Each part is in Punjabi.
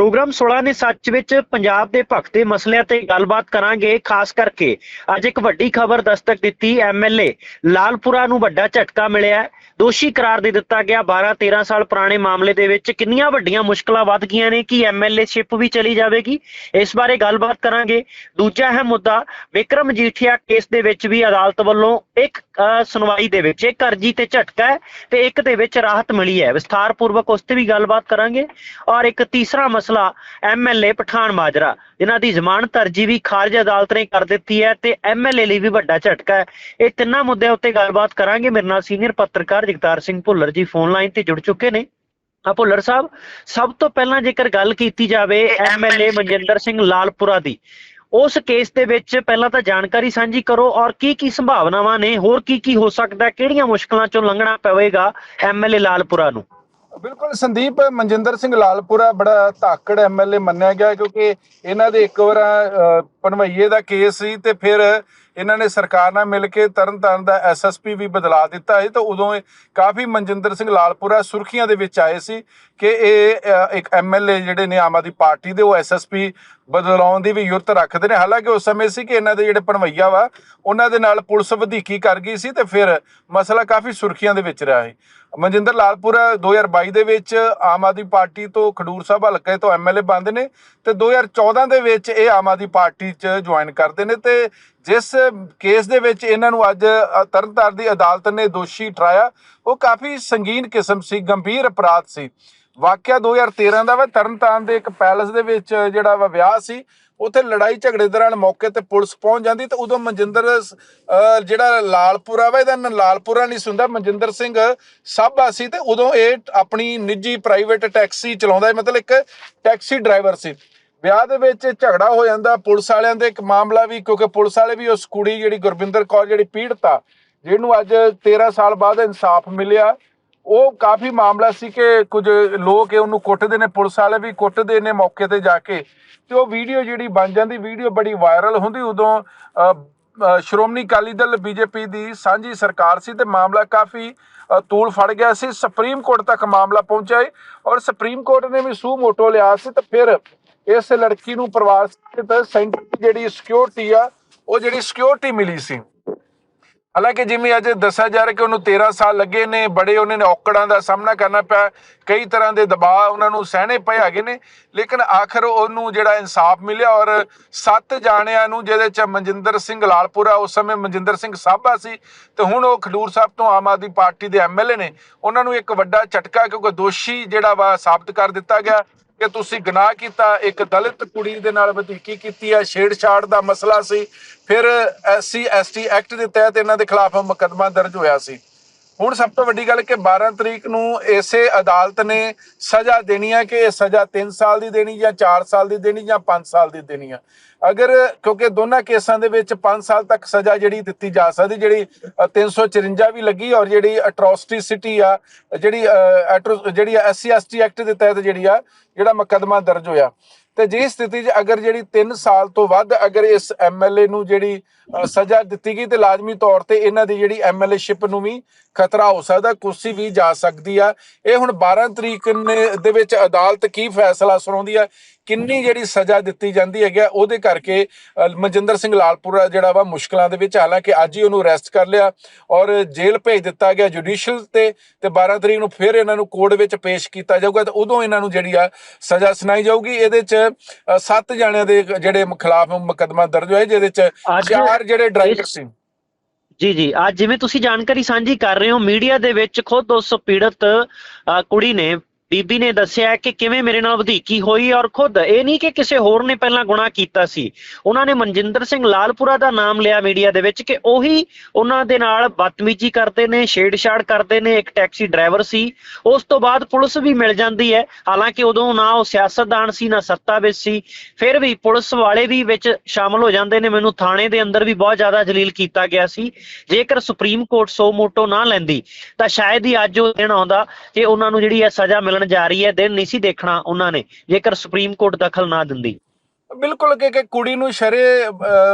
ਪ੍ਰੋਗਰਾਮ 16 ਨੇ ਸੱਚ ਵਿੱਚ ਪੰਜਾਬ ਦੇ ਭਖਤ ਦੇ ਮਸਲਿਆਂ ਤੇ ਗੱਲਬਾਤ ਕਰਾਂਗੇ। ਖਾਸ ਕਰਕੇ ਅੱਜ ਇੱਕ ਵੱਡੀ ਖਬਰ ਦਸਤਕ ਦਿੱਤੀ ਐਮਐਲਏ ਲਾਲਪੁਰਾ ਨੂੰ ਵੱਡਾ ਝਟਕਾ ਮਿਲਿਆ ਦੋਸ਼ੀ ਕਰਾਰ ਦੇ ਦਿੱਤਾ ਗਿਆ। 12 13 ਸਾਲ ਪੁਰਾਣੇ ਮਾਮਲੇ ਦੇ ਵਿੱਚ ਕਿੰਨੀਆਂ ਵੱਡੀਆਂ ਮੁਸ਼ਕਲਾਂ ਵੱਧ ਗਈਆਂ ਨੇ ਕਿ ਐਮਐਲਏ ਸ਼ਿਪ ਵੀ ਚਲੀ ਜਾਵੇਗੀ? ਇਸ ਬਾਰੇ ਗੱਲਬਾਤ ਕਰਾਂਗੇ। ਦੂਜਾ ਹੈ ਮੁੱਦਾ ਵਿਕਰਮ ਮਜੀਠੀਆ ਕੇਸ ਦੇ ਵਿੱਚ ਵੀ ਅਦਾਲਤ ਵੱਲੋਂ ਇੱਕ ਸੁਣਵਾਈ ਦੇ ਵਿੱਚ। ਇੱਕ ਅਰਜੀ ਤੇ ਝਟਕਾ ਹੈ ਤੇ ਇੱਕ ਦੇ ਵਿੱਚ ਰਾਹਤ ਮਿਲੀ ਹੈ। ਵਿਸਥਾਰ ਪੂਰਵਕ ਉਸ ਤੇ ਵੀ ਗੱਲਬਾਤ ਕਰਾਂਗੇ। ਔਰ ਇੱਕ ਤੀਸਰਾ ਮਸਲਾ ਐਮਐਲਏ ਪਠਾਨ ਮਾਜਰਾ, ਜਿਨ੍ਹਾਂ ਦੀ ਜ਼ਮਾਨਤ ਅਰਜੀ ਵੀ ਖਾਰਜ ਅਦਾਲਤ ਨੇ ਕਰ ਦਿੱਤੀ ਹੈ ਤੇ ਐਮਐਲਏ ਲਈ ਵੀ ਵੱਡਾ ਝਟਕਾ ਹੈ। ਇਹ ਤਿੰਨਾਂ ਮੁੱਦਿਆਂ ਉੱਤੇ ਗੱਲਬਾਤ ਕਰਾਂਗੇ। ਮੇਰੇ ਨਾਲ ਸੀਨੀਅਰ ਪੱਤਰਕਾਰ ਜਗਤਾਰ ਸਿੰਘ ਭੁੱਲਰ ਜੀ ਫੋਨ ਲਾਈਨ ਤੇ ਜੁੜ ਚੁੱਕੇ ਨੇ। ਆ ਭੁੱਲਰ ਸਾਹਿਬ, ਸਭ ਤੋਂ ਪਹਿਲਾਂ ਜੇਕਰ ਗੱਲ ਕੀਤੀ ਜਾਵੇ ਐਮਐਲਏ ਮਨਜਿੰਦਰ ਸਿੰਘ ਲਾਲਪੁਰਾ ਦੀ ਉਸ ਕੇਸ ਦੇ ਵਿੱਚ ਪਹਿਲਾਂ ਤਾਂ ਜਾਣਕਾਰੀ ਸਾਂਝੀ ਕਰੋ ਔਰ ਕੀ ਕੀ ਸੰਭਾਵਨਾਵਾਂ ਨੇ ਹੋਰ ਕੀ ਕੀ ਹੋ ਸਕਦਾ ਕਿਹੜੀਆਂ ਮੁਸ਼ਕਲਾਂ ਚੋਂ ਲੰਘਣਾ ਪਵੇਗਾ ਐਮਐਲਏ ਲਾਲਪੁਰਾ ਨੂੰ? ਬਿਲਕੁਲ ਸੰਦੀਪ ਮਨਜਿੰਦਰ ਸਿੰਘ ਲਾਲਪੁਰਾ ਬੜਾ ਧਾਕੜ ਐਮਐਲਏ ਮੰਨਿਆ ਗਿਆ ਕਿਉਂਕਿ ਇਹਨਾਂ ਦੇ ਇੱਕ ਵਾਰ ਅਹ, ਦਾ ਕੇਸ ਸੀ ਤੇ ਫਿਰ ਇਹਨਾਂ ਨੇ ਸਰਕਾਰ ਨਾਲ ਮਿਲ ਕੇ ਤਰਨਤਾਰਨ ਦਾ ਐਸਐਸਪੀ ਵੀ ਬਦਲਾ ਦਿੱਤਾ ਸੀ ਤਾਂ ਉਦੋਂ ਕਾਫੀ ਮਨਜਿੰਦਰ ਸਿੰਘ ਲਾਲਪੁਰਾ ਸੁਰਖੀਆਂ ਦੇ ਵਿੱਚ ਆਏ ਸੀ ਕਿ ਇਹ ਅਹ, ਇੱਕ ਐਮਐਲਏ ਜਿਹੜੇ ਨੇ ਆਮ ਆਦਮੀ ਪਾਰਟੀ ਦੇ ਉਹ ਐਸਐਸਪੀ ਬਦਲਾਉਣ ਦੀ ਵੀ ਯੁਰਤ ਰੱਖਦੇ ਨੇ। ਹਾਲਾਂਕਿ ਉਸ ਸਮੇਂ ਸੀ ਕਿ ਇਹਨਾਂ ਦੇ ਜਿਹੜੇ ਭਣਵਈਆ ਵਾ ਉਹਨਾਂ ਦੇ ਨਾਲ ਪੁਲਿਸ ਵਧੀਕੀ ਕਰ ਗਈ ਸੀ ਤੇ ਫਿਰ ਮਸਲਾ ਕਾਫੀ ਸੁਰਖੀਆਂ ਦੇ ਵਿੱਚ ਰਿਹਾ ਹੈ ਮਨਜਿੰਦਰ ਲਾਲਪੁਰਾ 2022 ਦੇ ਵਿੱਚ ਆਮ ਆਦਮੀ ਪਾਰਟੀ ਤੋਂ ਖਡੂਰ ਸਾਹਿਬ ਹਲਕੇ ਤੋਂ ਐਮਐਲਏ ਬਣਦੇ ਨੇ ਤੇ 2014 ਦੇ ਵਿੱਚ ਇਹ ਆਮ ਆਦਮੀ ਪਾਰਟੀ 'ਚ ਜੁਆਇਨ ਕਰਦੇ ਨੇ ਤੇ ਜਿਸ ਕੇਸ ਦੇ ਵਿੱਚ ਇਹਨਾਂ ਨੂੰ ਅੱਜ ਅ, ਤਰਨਤਾਰਨ ਦੀ ਅਦਾਲਤ ਨੇ ਦੋਸ਼ੀ ਠਹਿਰਾਇਆ ਉਹ ਕਾਫੀ ਸੰਗੀਨ ਕਿਸਮ ਸੀ ਗੰਭੀਰ ਅਪਰਾਧ ਸੀ। ਵਾਕਿਆ 2013 ਦਾ ਵਾ ਤਰਨਤਾਰਨ ਦੇ ਇੱਕ ਪੈਲਸ ਦੇ ਵਿੱਚ ਜਿਹੜਾ ਵਾ ਵਿਆਹ ਸੀ ਉੱਥੇ ਲੜਾਈ ਝਗੜੇ ਦੌਰਾਨ ਮੌਕੇ ਤੇ ਪੁਲਿਸ ਪਹੁੰਚ ਜਾਂਦੀ ਤੇ ਉਦੋਂ ਮਨਜਿੰਦਰ ਜਿਹੜਾ ਲਾਲਪੁਰਾ ਵਾ ਇਹਦਾ ਨਾਂ ਲਾਲਪੁਰਾ ਨਹੀਂ ਸੁੰਦਾ ਮਨਜਿੰਦਰ ਸਿੰਘ ਸਾਬਾ ਸੀ ਤੇ ਉਦੋਂ ਇਹ ਆਪਣੀ ਨਿੱਜੀ ਪ੍ਰਾਈਵੇਟ ਟੈਕਸੀ ਚਲਾਉਂਦਾ ਹੈ, ਮਤਲਬ ਇੱਕ ਟੈਕਸੀ ਡਰਾਈਵਰ ਸੀ। ਵਿਆਹ ਦੇ ਵਿੱਚ ਝਗੜਾ ਹੋ ਜਾਂਦਾ ਪੁਲਿਸ ਵਾਲਿਆਂ ਦੇ ਇੱਕ ਮਾਮਲਾ ਵੀ ਕਿਉਂਕਿ ਪੁਲਿਸ ਵਾਲੇ ਵੀ ਉਸ ਕੁੜੀ ਜਿਹੜੀ ਗੁਰਵਿੰਦਰ ਕੌਰ ਜਿਹੜੀ ਪੀੜਤਾ ਜਿਹਨੂੰ ਅੱਜ 13 ਸਾਲ ਬਾਅਦ ਇਨਸਾਫ ਮਿਲਿਆ। ਉਹ ਕਾਫੀ ਮਾਮਲਾ ਸੀ ਕਿ ਕੁਝ ਲੋਕ ਉਹਨੂੰ ਕੁੱਟਦੇ ਨੇ, ਪੁਲਿਸ ਵਾਲੇ ਵੀ ਕੁੱਟਦੇ ਨੇ ਮੌਕੇ ਤੇ ਜਾ ਕੇ। ਤੇ ਉਹ ਵੀਡੀਓ ਜਿਹੜੀ ਬਣ ਜਾਂਦੀ, ਵੀਡੀਓ ਬੜੀ ਵਾਇਰਲ ਹੁੰਦੀ, ਉਦੋਂ ਸ਼੍ਰੋਮਣੀ ਅਕਾਲੀ ਦਲ ਬੀਜੇਪੀ ਦੀ ਸਾਂਝੀ ਸਰਕਾਰ ਸੀ ਤੇ ਮਾਮਲਾ ਕਾਫੀ ਤੂਲ ਫੜ ਗਿਆ ਸੀ। ਸੁਪਰੀਮ ਕੋਰਟ ਤੱਕ ਮਾਮਲਾ ਪਹੁੰਚਿਆ ਏ ਔਰ ਸੁਪਰੀਮ ਕੋਰਟ ਨੇ ਵੀ ਸੂ ਮੋਟੋ ਲਿਆ ਸੀ ਤੇ ਫਿਰ ਇਸ ਲੜਕੀ ਨੂੰ ਪਰਿਵਾਰ ਸਮੇਤ ਸੈਂਟਰ ਜਿਹੜੀ ਸਿਕਿਉਰਿਟੀ ਆ, ਉਹ ਜਿਹੜੀ ਸਿਕਿਉਰਿਟੀ ਮਿਲੀ ਸੀ। ਹਾਲਾਂਕਿ ਜਿਵੇਂ ਅੱਜ ਦੱਸਿਆ ਜਾ ਰਿਹਾ ਕਿ ਉਹਨੂੰ 13 ਸਾਲ ਲੱਗੇ ਨੇ, ਬੜੇ ਉਹਨਾਂ ਨੇ ਔਕੜਾਂ ਦਾ ਸਾਹਮਣਾ ਕਰਨਾ ਪਿਆ। ਕਈ ਤਰ੍ਹਾਂ ਦੇ ਦਬਾਅ ਉਹਨਾਂ ਨੂੰ ਸਹਿਣੇ ਪਏ ਹੈਗੇ ਨੇ, ਲੇਕਿਨ ਆਖਰ ਉਹਨੂੰ ਜਿਹੜਾ ਇਨਸਾਫ ਮਿਲਿਆ ਔਰ ਸੱਤ ਜਾਣਿਆਂ ਨੂੰ, ਜਿਹਦੇ ਚ ਮਨਜਿੰਦਰ ਸਿੰਘ ਲਾਲਪੁਰਾ ਉਸ ਸਮੇਂ ਮਨਜਿੰਦਰ ਸਿੰਘ ਸਾਬਾ ਸੀ, ਤੇ ਹੁਣ ਉਹ ਖਡੂਰ ਸਾਹਿਬ ਤੋਂ ਆਮ ਆਦਮੀ ਪਾਰਟੀ ਦੇ ਐਮਐਲਏ ਨੇ। ਉਹਨਾਂ ਨੂੰ ਇੱਕ ਵੱਡਾ ਝਟਕਾ, ਕਿਉਂਕਿ ਦੋਸ਼ੀ ਜਿਹੜਾ ਵਾ ਸਾਬਤ ਕਰ ਦਿੱਤਾ ਗਿਆ। ਕਿ ਤੁਸੀਂ ਗੁਨਾਹ ਕੀਤਾ, ਇੱਕ ਦਲਿਤ ਕੁੜੀ ਦੇ ਨਾਲ ਵਧੀਕੀ ਕੀਤੀ ਹੈ, ਛੇੜਛਾੜ ਦਾ ਮਸਲਾ ਸੀ। ਫਿਰ ਐਸਸੀ, ਐਸਟੀ ਐਕਟ ਦੇ ਤਹਿਤ ਇਹਨਾਂ ਦੇ ਖਿਲਾਫ ਮੁਕੱਦਮਾ ਦਰਜ ਹੋਇਆ ਸੀ। ਹੁਣ ਸਭ ਤੋਂ ਵੱਡੀ ਗੱਲ ਕਿ 12 ਤਰੀਕ ਨੂੰ ਇਸੇ ਅਦਾਲਤ ਨੇ ਸਜ਼ਾ ਦੇਣੀ ਹੈ ਕਿ ਇਹ ਸਜ਼ਾ 3 ਸਾਲ ਦੀ ਦੇਣੀ ਜਾਂ 4 ਸਾਲ ਦੀ ਦੇਣੀ ਜਾਂ 5 ਸਾਲ ਦੀ ਦੇਣੀ ਆ। ਅਗਰ ਕਿਉਂਕਿ ਦੋਨਾਂ ਕੇਸਾਂ ਦੇ ਵਿੱਚ 5 ਸਾਲ ਤੱਕ ਸਜ਼ਾ ਜਿਹੜੀ ਦਿੱਤੀ ਜਾ ਸਕਦੀ ਜਿਹੜੀ ਅ, 354 ਵੀ ਲੱਗੀ ਔਰ ਜਿਹੜੀ ਅਟਰੋਸਿਟੀ ਸਿਟੀ ਆ ਜਿਹੜੀ ਅ, ਐਟਰੋ- ਜਿਹੜੀ ਐਸਸੀ ਐਸਟੀ ਐਕਟ ਦੇ ਤਹਿਤ ਜਿਹੜੀ ਆ ਜਿਹੜਾ ਮੁਕੱਦਮਾ ਦਰਜ ਹੋਇਆ। ਤੇ ਜੇ ਸਥਿਤੀ 'ਚ ਅਗਰ ਜਿਹੜੀ 3 ਸਾਲ ਤੋਂ ਵੱਧ ਅਗਰ ਇਸ ਐਮਐਲਏ ਨੂੰ ਜਿਹੜੀ ਸਜ਼ਾ ਦਿੱਤੀ ਗਈ ਤੇ ਲਾਜ਼ਮੀ ਤੌਰ ਤੇ ਇਹਨਾਂ ਦੀ ਜਿਹੜੀ ਐਮਐਲਏਸ਼ਿਪ ਨੂੰ ਵੀ ਖਤਰਾ ਹੋ ਸਕਦਾ, ਕੁਰਸੀ ਵੀ ਜਾ ਸਕਦੀ ਆ। ਇਹ ਹੁਣ 12 ਤਰੀਕ ਨੇ, ਦੇ ਵਿੱਚ ਅਦਾਲਤ ਕੀ ਫੈਸਲਾ ਸੁਣਾਉਂਦੀ ਆ ਕਿੰਨੀ ਜਿਹੜੀ ਸਜ਼ਾ ਦਿੱਤੀ ਜਾਂਦੀ ਹੈਗੀ ਉਹਦੇ ਕਰਕੇ ਮਨਜਿੰਦਰ ਸਿੰਘ ਲਾਲਪੁਰਾ ਜਿਹੜਾ ਵਾ ਮੁਸ਼ਕਲਾਂ ਦੇ ਵਿੱਚ ਹਾਲਾਂਕਿ ਅੱਜ ਹੀ ਉਹਨੂੰ ਅਰੈਸਟ ਕਰ ਲਿਆ ਔਰ ਜੇਲ੍ਹ ਭੇਜ ਦਿੱਤਾ ਗਿਆ ਜੁਡੀਸ਼ੀਅਲ ਤੇ ਤੇ 12 ਤਰੀਕ ਨੂੰ ਫਿਰ ਇਹਨਾਂ ਨੂੰ ਕੋਰਟ ਵਿੱਚ ਪੇਸ਼ ਕੀਤਾ ਜਾਊਗਾ ਤੇ ਉਦੋਂ ਇਹਨਾਂ ਨੂੰ ਜਿਹੜੀ ਆ ਸਜ਼ਾ ਸੁਣਾਈ ਜਾਊਗੀ। ਇਹਦੇ ਚ ਸੱਤ ਜਣਿਆਂ ਦੇ ਜਿਹੜੇ ਖਿਲਾਫ ਮੁਕੱਦਮਾ ਦਰਜ ਹੋਇਆ ਜਿਹਦੇ ਚ ਚਾਰ ਜਿਹੜੇ ਡਰਾਈਵਰ ਸੀ। ਜੀ ਜੀ ਅੱਜ ਜਿਵੇਂ ਤੁਸੀਂ ਜਾਣਕਾਰੀ ਸਾਂਝੀ ਕਰ ਰਹੇ ਹੋ ਮੀਡੀਆ ਦੇ ਵਿੱਚ ਖੁਦ ਉਸ ਪੀੜਤ ਕੁੜੀ ਨੇ ਬੀਬੀ ਨੇ ਦੱਸਿਆ ਕਿ ਕਿਵੇਂ ਮੇਰੇ ਨਾਲ ਵਧੀਕੀ ਹੋਈ ਔਰ ਖੁਦ, ਇਹ ਨਹੀਂ ਕਿ ਕਿਸੇ ਹੋਰ ਨੇ ਪਹਿਲਾਂ ਗੁਨਾਹ ਕੀਤਾ ਸੀ। ਉਹਨਾਂ ਨੇ ਮਨਜਿੰਦਰ ਸਿੰਘ ਲਾਲਪੁਰਾ ਦਾ ਨਾਮ ਲਿਆ ਮੀਡੀਆ ਦੇ ਵਿੱਚ ਕਿ ਉਹੀ ਉਹਨਾਂ ਦੇ ਨਾਲ ਬਦਤਮੀਜ਼ੀ ਕਰਦੇ ਨੇ, ਛੇੜਛਾੜ ਕਰਦੇ ਨੇ, ਇੱਕ ਟੈਕਸੀ ਡਰਾਈਵਰ ਸੀ। ਉਸ ਤੋਂ ਬਾਅਦ ਪੁਲਿਸ ਵੀ ਮਿਲ ਜਾਂਦੀ ਹੈ। ਹਾਲਾਂਕਿ ਉਦੋਂ ਨਾ ਉਹ ਸਿਆਸਤਦਾਨ ਸੀ, ਨਾ ਸੱਤਾ ਵਿੱਚ ਸੀ। ਫਿਰ ਵੀ ਪੁਲਿਸ ਵਾਲੇ ਵੀ ਵਿੱਚ ਸ਼ਾਮਲ ਹੋ ਜਾਂਦੇ ਨੇ। ਮੈਨੂੰ ਥਾਣੇ ਦੇ ਅੰਦਰ ਵੀ ਬਹੁਤ ਜ਼ਿਆਦਾ ਜਲੀਲ ਕੀਤਾ ਗਿਆ ਸੀ। ਜੇਕਰ ਸੁਪਰੀਮ ਕੋਰਟ ਸੋ ਮੋਟੋ ਨਾ ਲੈਂਦੀ, ਤਾਂ ਸ਼ਾਇਦ ਹੀ ਅੱਜ ਉਹ ਦਿਨ ਆਉਂਦਾ ਕਿ ਉਹਨਾਂ ਨੂੰ ਜਿਹੜੀ ਹੈ ਸਜ਼ਾ ਮਿਲਣ ਜਾ ਰਹੀ ਹੈ, ਦਿਨ ਨਹੀਂ ਸੀ ਦੇਖਣਾ ਉਹਨਾਂ ਨੇ, ਜੇਕਰ ਸੁਪਰੀਮ ਕੋਰਟ ਦਖਲ ਨਾ ਦਿੰਦੀ। ਬਿਲਕੁਲ ਕਿ ਕਿ ਕੁੜੀ ਨੂੰ ਸ਼ਰੇ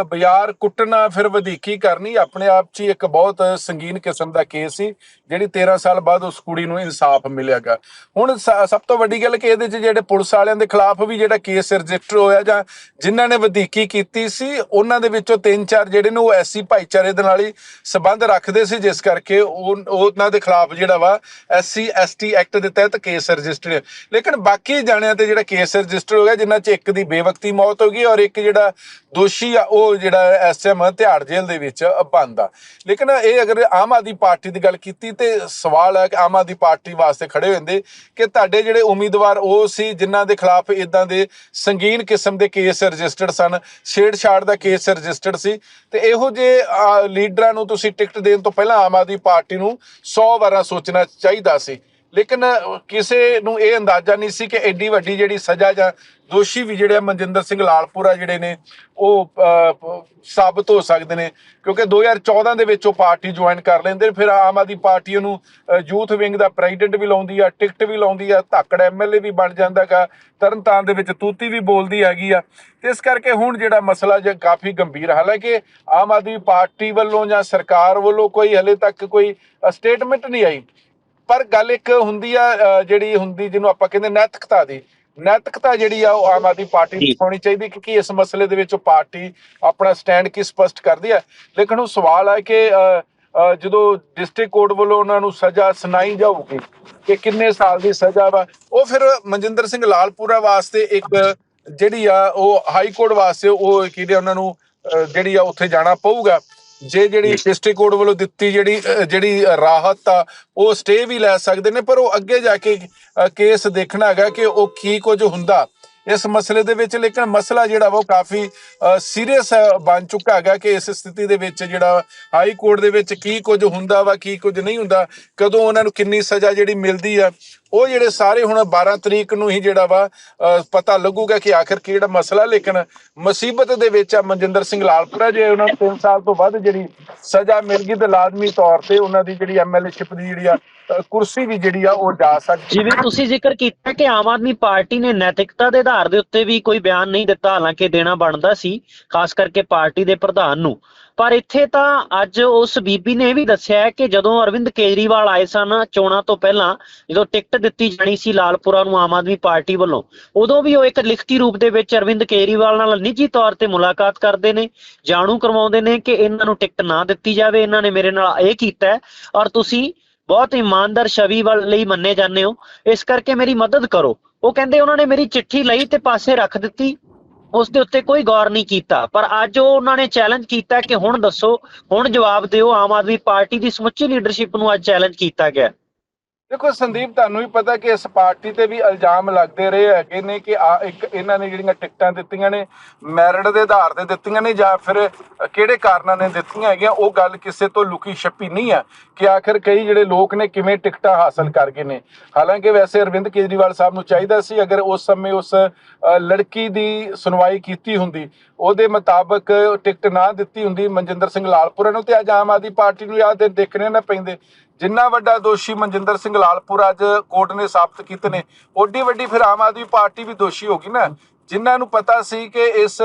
ਬਾਜ਼ਾਰ ਕੁੱਟਣਾ, ਫਿਰ ਵਧੀਕੀ ਕਰਨੀ, ਆਪਣੇ ਆਪ 'ਚ ਹੀ ਇੱਕ ਬਹੁਤ ਸੰਗੀਨ ਕਿਸਮ ਦਾ ਕੇਸ ਸੀ, ਜਿਹੜੀ 13 ਸਾਲ ਬਾਅਦ ਉਸ ਕੁੜੀ ਨੂੰ ਇਨਸਾਫ ਮਿਲਿਆਗਾ ਹੁਣ ਸ- ਸਭ ਤੋਂ ਵੱਡੀ ਗੱਲ ਕਿ ਇਹਦੇ 'ਚ ਜਿਹੜੇ ਪੁਲਿਸ ਵਾਲਿਆਂ ਦੇ ਖਿਲਾਫ ਵੀ ਜਿਹੜਾ ਕੇਸ ਰਜਿਸਟਰ ਹੋਇਆ ਜਾਂ ਜਿਨ੍ਹਾਂ ਨੇ ਵਧੀਕੀ ਕੀਤੀ ਸੀ, ਉਹਨਾਂ ਦੇ ਵਿੱਚੋਂ ਤਿੰਨ ਚਾਰ ਜਿਹੜੇ ਨੇ ਉਹ ਐਸੀ ਭਾਈਚਾਰੇ ਦੇ ਨਾਲ ਹੀ ਸਬੰਧ ਰੱਖਦੇ ਸੀ, ਜਿਸ ਕਰਕੇ ਉਹ ਉਹਨਾਂ ਦੇ ਖਿਲਾਫ ਜਿਹੜਾ ਵਾ ਐਸਸੀ, ਐਸਟੀ ਐਕਟ ਦੇ ਤਹਿਤ ਕੇਸ ਰਜਿਸਟਰ ਲੇਕਿਨ ਬਾਕੀ ਜਾਣਿਆਂ ਤੇ ਜਿਹੜਾ ਕੇਸ ਰਜਿਸਟਰ ਹੋ ਗਿਆ ਜਿਨ੍ਹਾਂ 'ਚ ਇੱਕ ਦੀ ਬੇਵਕਤੀ ਮੌਤ ਹੋ ਗਈ ਔਰ ਇੱਕ ਜਿਹੜਾ ਦੋਸ਼ੀ ਆ, ਉਹ ਜਿਹੜਾ ਐਸਐਮ ਤਿਹਾੜ ਜੇਲ੍ਹ ਦੇ ਵਿੱਚ ਬੰਦ ਲੇਕਿਨ ਇਹ ਅਗਰ ਆਮ ਆਦਮੀ ਪਾਰਟੀ ਦੀ ਗੱਲ ਕੀਤੀ ਤੇ ਸਵਾਲ ਹੈ ਕਿ ਆਮ ਆਦਮੀ ਪਾਰਟੀ ਵਾਸਤੇ ਖੜੇ ਹੁੰਦੇ ਕਿ ਤੁਹਾਡੇ ਜਿਹੜੇ ਉਮੀਦਵਾਰ ਉਹ ਸੀ ਜਿਨ੍ਹਾਂ ਦੇ ਖਿਲਾਫ ਇਦਾਂ ਦੇ ਸੰਗੀਨ ਕਿਸਮ ਦੇ ਕੇਸ ਰਜਿਸਟਰਡ ਸਨ, ਛੇੜਛਾੜ ਦਾ ਕੇਸ ਰਜਿਸਟਰਡ ਸੀ ਤੇ ਇਹੋ ਜਿਹੇ ਲੀਡਰਾਂ ਨੂੰ ਤੁਸੀਂ ਟਿਕਟ ਦੇਣ ਤੋਂ ਪਹਿਲਾਂ ਆਮ ਆਦਮੀ ਪਾਰਟੀ ਨੂੰ 100 ਵਾਰਾਂ ਸੋਚਣਾ ਚਾਹੀਦਾ ਸੀ। ਲੇਕਿਨ ਕਿਸੇ ਨੂੰ ਇਹ ਅੰਦਾਜ਼ਾ ਨਹੀਂ ਸੀ ਕਿ ਐਡੀ ਵੱਡੀ ਜਿਹੜੀ ਸਜ਼ਾ ਜਾਂ ਦੋਸ਼ੀ ਵੀ ਜਿਹੜੇ ਆ ਮਨਜਿੰਦਰ ਸਿੰਘ ਲਾਲਪੁਰਾ ਜਿਹੜੇ ਨੇ, ਉਹ ਸਾਬਤ ਹੋ ਸਕਦੇ ਨੇ। ਕਿਉਂਕਿ 2014 ਦੇ ਵਿੱਚ ਉਹ ਪਾਰਟੀ ਜੁਆਇਨ ਕਰ ਲੈਂਦੇ ਫਿਰ ਆਮ ਆਦਮੀ ਪਾਰਟੀ ਉਹਨੂੰ ਯੂਥ ਵਿੰਗ ਦਾ ਪ੍ਰੈਜ਼ੀਡੈਂਟ ਵੀ ਲਾਉਂਦੀ ਆ, ਟਿਕਟ ਵੀ ਲਾਉਂਦੀ ਆ, ਧਾਕੜ ਐਮਐਲਏ ਵੀ ਬਣ ਜਾਂਦਾਗਾ ਤਰਨਤਾਰਨ ਦੇ ਵਿੱਚ ਤੂਤੀ ਵੀ ਬੋਲਦੀ ਹੈਗੀ ਆ। ਤੇ ਇਸ ਕਰਕੇ ਹੁਣ ਜਿਹੜਾ ਮਸਲਾ ਜੇ ਕਾਫੀ ਗੰਭੀਰ ਹਾਲਾਂਕਿ ਆਮ ਆਦਮੀ ਪਾਰਟੀ ਵੱਲੋਂ ਜਾਂ ਸਰਕਾਰ ਵੱਲੋਂ ਕੋਈ ਹਲੇ ਤੱਕ ਕੋਈ ਸਟੇਟਮੈਂਟ ਨਹੀਂ ਆਈ। ਪਰ ਗੱਲ ਇੱਕ ਹੁੰਦੀ ਆ ਜਿਹੜੀ ਹੁੰਦੀ ਜਿਹਨੂੰ ਆਪਾਂ ਕਹਿੰਦੇ ਨੈਤਿਕਤਾ ਦੀ। ਨੈਤਿਕਤਾ ਜਿਹੜੀ ਆ ਉਹ ਆਮ ਆਦਮੀ ਪਾਰਟੀ ਦੀ ਜੀ। ਹੋਣੀ ਚਾਹੀਦੀ ਕਿਉਂਕਿ ਇਸ ਮਸਲੇ ਦੇ ਵਿੱਚ ਉਹ ਪਾਰਟੀ ਆਪਣਾ ਸਟੈਂਡ ਕੀ ਸਪਸ਼ਟ ਕਰਦੀ ਹੈ ਲੇਕਿਨ ਉਹ ਸਵਾਲ ਹੈ ਕਿ ਜਦੋਂ ਡਿਸਟ੍ਰਿਕਟ ਕੋਰਟ ਵੱਲੋਂ ਉਹਨਾਂ ਨੂੰ ਸਜ਼ਾ ਸੁਣਾਈ ਜਾਊਗੀ ਕਿ ਕਿੰਨੇ ਸਾਲ ਦੀ ਸਜ਼ਾ ਵਾ ਉਹ ਫਿਰ ਮਨਜਿੰਦਰ ਸਿੰਘ ਲਾਲਪੁਰਾ ਵਾਸਤੇ ਇੱਕ ਜਿਹੜੀ ਆ ਉਹ ਹਾਈ ਕੋਰਟ ਵਾਸਤੇ ਉਹ ਕਿਹਦੇ ਉਹਨਾਂ ਨੂੰ ਜਿਹੜੀ ਆ ਉੱਥੇ ਜਾਣਾ ਪਊਗਾ। ਜੇ ਜਿਹੜੀ ਡਿਸਟ੍ਰਿਕਟ ਕੋਰਟ ਵੱਲੋਂ ਦਿੱਤੀ ਜਿਹੜੀ ਜਿਹੜੀ ਰਾਹਤ ਆ ਉਹ ਸਟੇ ਵੀ ਲੈ ਸਕਦੇ ਨੇ ਪਰ ਉਹ ਅੱਗੇ ਜਾ ਕੇ ਕੇਸ ਦੇਖਣਾ ਹੈਗਾ ਕਿ ਉਹ ਕੀ ਕੁਝ ਹੁੰਦਾ। ਇਸ ਮਸਲੇ ਦੇ ਵਿੱਚ ਲੇਕਿਨ ਮਸਲਾ ਜਿਹੜਾ ਉਹ ਕਾਫੀ ਸੀਰੀਅਸ ਬਣ ਚੁੱਕਾ ਹੈਗਾ ਕਿ ਇਸ ਸਥਿਤੀ ਦੇ ਵਿੱਚ ਜਿਹੜਾ ਹਾਈ ਕੋਰਟ ਦੇ ਵਿੱਚ ਕੀ ਕੁਝ ਹੁੰਦਾ ਵਾ ਕੀ ਕੁਝ ਨਹੀਂ ਹੁੰਦਾ ਕਦੋਂ ਉਹਨਾਂ ਨੂੰ ਕਿੰਨੀ ਸਜ਼ਾ ਜਿਹੜੀ ਮਿਲਦੀ ਆ ਉਹ ਜਿਹੜੇ ਸਾਰੇ ਹੁਣ 12 ਤਰੀਕ ਨੂੰ ਹੀ ਜਿਹੜਾ ਵਾ ਪਤਾ ਲੱਗੂਗਾ ਕਿ ਆਖਰ ਕਿਹੜਾ ਮਸਲਾ, ਲੇਕਿਨ ਮੁਸੀਬਤ ਦੇ ਵਿੱਚ ਆ ਮਨਜਿੰਦਰ ਸਿੰਘ ਲਾਲਪੁਰਾ ਜੇ ਉਹਨਾਂ ਨੂੰ 3 ਸਾਲ ਤੋਂ ਵੱਧ ਜਿਹੜੀ ਸਜ਼ਾ ਮਿਲ ਗਈ ਤੇ ਲਾਜ਼ਮੀ ਤੌਰ ਤੇ ਉਹਨਾਂ ਦੀ ਜਿਹੜੀ ਐਮਐਲਏਸ਼ਿਪ ਦੀ ਜਿਹੜੀ ਆ ਕੁਰਸੀ ਵੀ ਜਿਹੜੀ ਆ ਉਹ ਜਾ ਸਕਦੀ। ਜਿਵੇਂ ਤੁਸੀਂ ਜ਼ਿਕਰ ਕੀਤਾ ਕਿ ਆਮ ਆਦਮੀ ਪਾਰਟੀ ਨੇ ਨੈਤਿਕਤਾ ਦੇ ਆਧਾਰ ਦੇ ਉੱਤੇ ਵੀ ਕੋਈ ਬਿਆਨ ਨਹੀਂ ਦਿੱਤਾ, ਹਾਲਾਂਕਿ ਦੇਣਾ ਬਣਦਾ ਸੀ, ਖਾਸ ਕਰਕੇ ਪਾਰਟੀ ਦੇ ਪ੍ਰਧਾਨ ਨੂੰ। ਪਰ ਇੱਥੇ ਤਾਂ ਅੱਜ ਉਸ ਬੀਬੀ ਨੇ ਇਹ ਵੀ ਦੱਸਿਆ ਕਿ ਜਦੋਂ ਅਰਵਿੰਦ ਕੇਜਰੀਵਾਲ ਆਏ ਸਨ ਚੋਣਾਂ ਤੋਂ ਪਹਿਲਾਂ, ਜਦੋਂ ਟਿਕਟ ਦਿੱਤੀ ਜਾਣੀ ਸੀ ਲਾਲਪੁਰਾ ਨੂੰ ਆਮ ਆਦਮੀ ਪਾਰਟੀ ਵੱਲੋਂ, ਉਦੋਂ ਵੀ ਉਹ ਇੱਕ ਲਿਖਤੀ ਰੂਪ ਦੇ ਵਿੱਚ ਅਰਵਿੰਦ ਕੇਜਰੀਵਾਲ ਨਾਲ ਨਿੱਜੀ ਤੌਰ ਤੇ ਮੁਲਾਕਾਤ ਕਰਦੇ ਨੇ, ਜਾਣੂ ਕਰਵਾਉਂਦੇ ਨੇ ਕਿ ਇਹਨਾਂ ਨੂੰ ਟਿਕਟ ਨਾ ਦਿੱਤੀ ਜਾਵੇ। ਇਹਨਾਂ ਨੇ ਮੇਰੇ ਨਾਲ ਇਹ ਕੀਤਾ ਔਰ ਤੁਸੀਂ ਬਹੁਤ ਇਮਾਨਦਾਰ ਛਵੀ ਵੱਲ ਲਈ ਮੰਨੇ ਜਾਂਦੇ ਹੋ। ਇਸ ਕਰਕੇ ਮੇਰੀ ਮਦਦ ਕਰੋ। ਉਹ ਕਹਿੰਦੇ ਉਹਨਾਂ ਨੇ ਮੇਰੀ ਚਿੱਠੀ ਲਈ ਤੇ ਪਾਸੇ ਰੱਖ ਦਿੱਤੀ। ਉਸ ਦੇ ਉੱਤੇ ਕੋਈ ਗੌਰ ਨਹੀਂ ਕੀਤਾ। ਪਰ ਅੱਜ ਉਹ ਉਹਨਾਂ ਨੇ ਚੈਲੰਜ ਕੀਤਾ ਕਿ ਹੁਣ ਦੱਸੋ, ਹੁਣ ਜਵਾਬ ਦਿਓ, ਆਮ ਆਦਮੀ ਪਾਰਟੀ ਦੀ ਸਮੁੱਚੀ ਲੀਡਰਸ਼ਿਪ ਨੂੰ ਅੱਜ ਚੈਲੰਜ ਕੀਤਾ ਗਿਆ। ਦੇਖੋ ਸੰਦੀਪ, ਤੁਹਾਨੂੰ ਵੀ ਪਤਾ ਕਿ ਇਸ ਪਾਰਟੀ ਤੇ ਵੀ ਇਲਜ਼ਾਮ ਲੱਗਦੇ ਰਹੇ ਹੈਗੇ ਨੇ ਕਿ ਆ ਇੱਕ ਇਹਨਾਂ ਨੇ ਜਿਹੜੀਆਂ ਟਿਕਟਾਂ ਦਿੱਤੀਆਂ ਨੇ, ਮੈਰਿਟ ਦੇ ਆਧਾਰ ਤੇ ਦਿੱਤੀਆਂ ਨੇ ਜਾਂ ਫਿਰ ਕਿਹੜੇ ਕਾਰਨਾਂ ਨੇ ਦਿੱਤੀਆਂ ਹੈਗੀਆਂ, ਉਹ ਗੱਲ ਕਿਸੇ ਤੋਂ ਲੁਕੀ ਛਪੀ ਨਹੀਂ ਆ ਕਿ ਆਖਰ ਕਈ ਜਿਹੜੇ ਲੋਕ ਨੇ ਕਿਵੇਂ ਟਿਕਟਾਂ ਹਾਸਲ ਕਰ ਗਏ ਨੇ। ਹਾਲਾਂਕਿ ਵੈਸੇ ਅਰਵਿੰਦ ਕੇਜਰੀਵਾਲ ਸਾਹਿਬ ਨੂੰ ਚਾਹੀਦਾ ਸੀ, ਅਗਰ ਉਸ ਸਮੇਂ ਉਸ ਲੜਕੀ ਦੀ ਸੁਣਵਾਈ ਕੀਤੀ ਹੁੰਦੀ, ਉਹਦੇ ਮੁਤਾਬਕ ਟਿਕਟ ਨਾ ਦਿੱਤੀ ਹੁੰਦੀ, ਮਨਜਿੰਦਰ ਸਿੰਘ ਲਾਲਪੁਰਾ ਨੂੰ ਤੇ ਅੱਜ ਆਮ ਆਦਮੀ ਪਾਰਟੀ ਨੂੰ ਯਾਦ ਦੇਖਣੇ ਨਾ ਪੈਂਦੇ। ਜਿੰਨਾ ਵੱਡਾ ਦੋਸ਼ੀ ਮਨਜਿੰਦਰ ਸਿੰਘ ਲਾਲਪੁਰਾ ਅੱਜ ਕੋਰਟ ਨੇ ਸਾਬਤ ਕੀਤੇ ਨੇ, ਓਡੀ ਵੱਡੀ ਫਿਰ ਆਮ ਆਦਮੀ ਪਾਰਟੀ ਵੀ ਦੋਸ਼ੀ ਹੋਗੀ ਨਾ। ਜਿਨ੍ਹਾਂ ਨੂੰ ਪਤਾ ਸੀ ਕਿ ਇਸ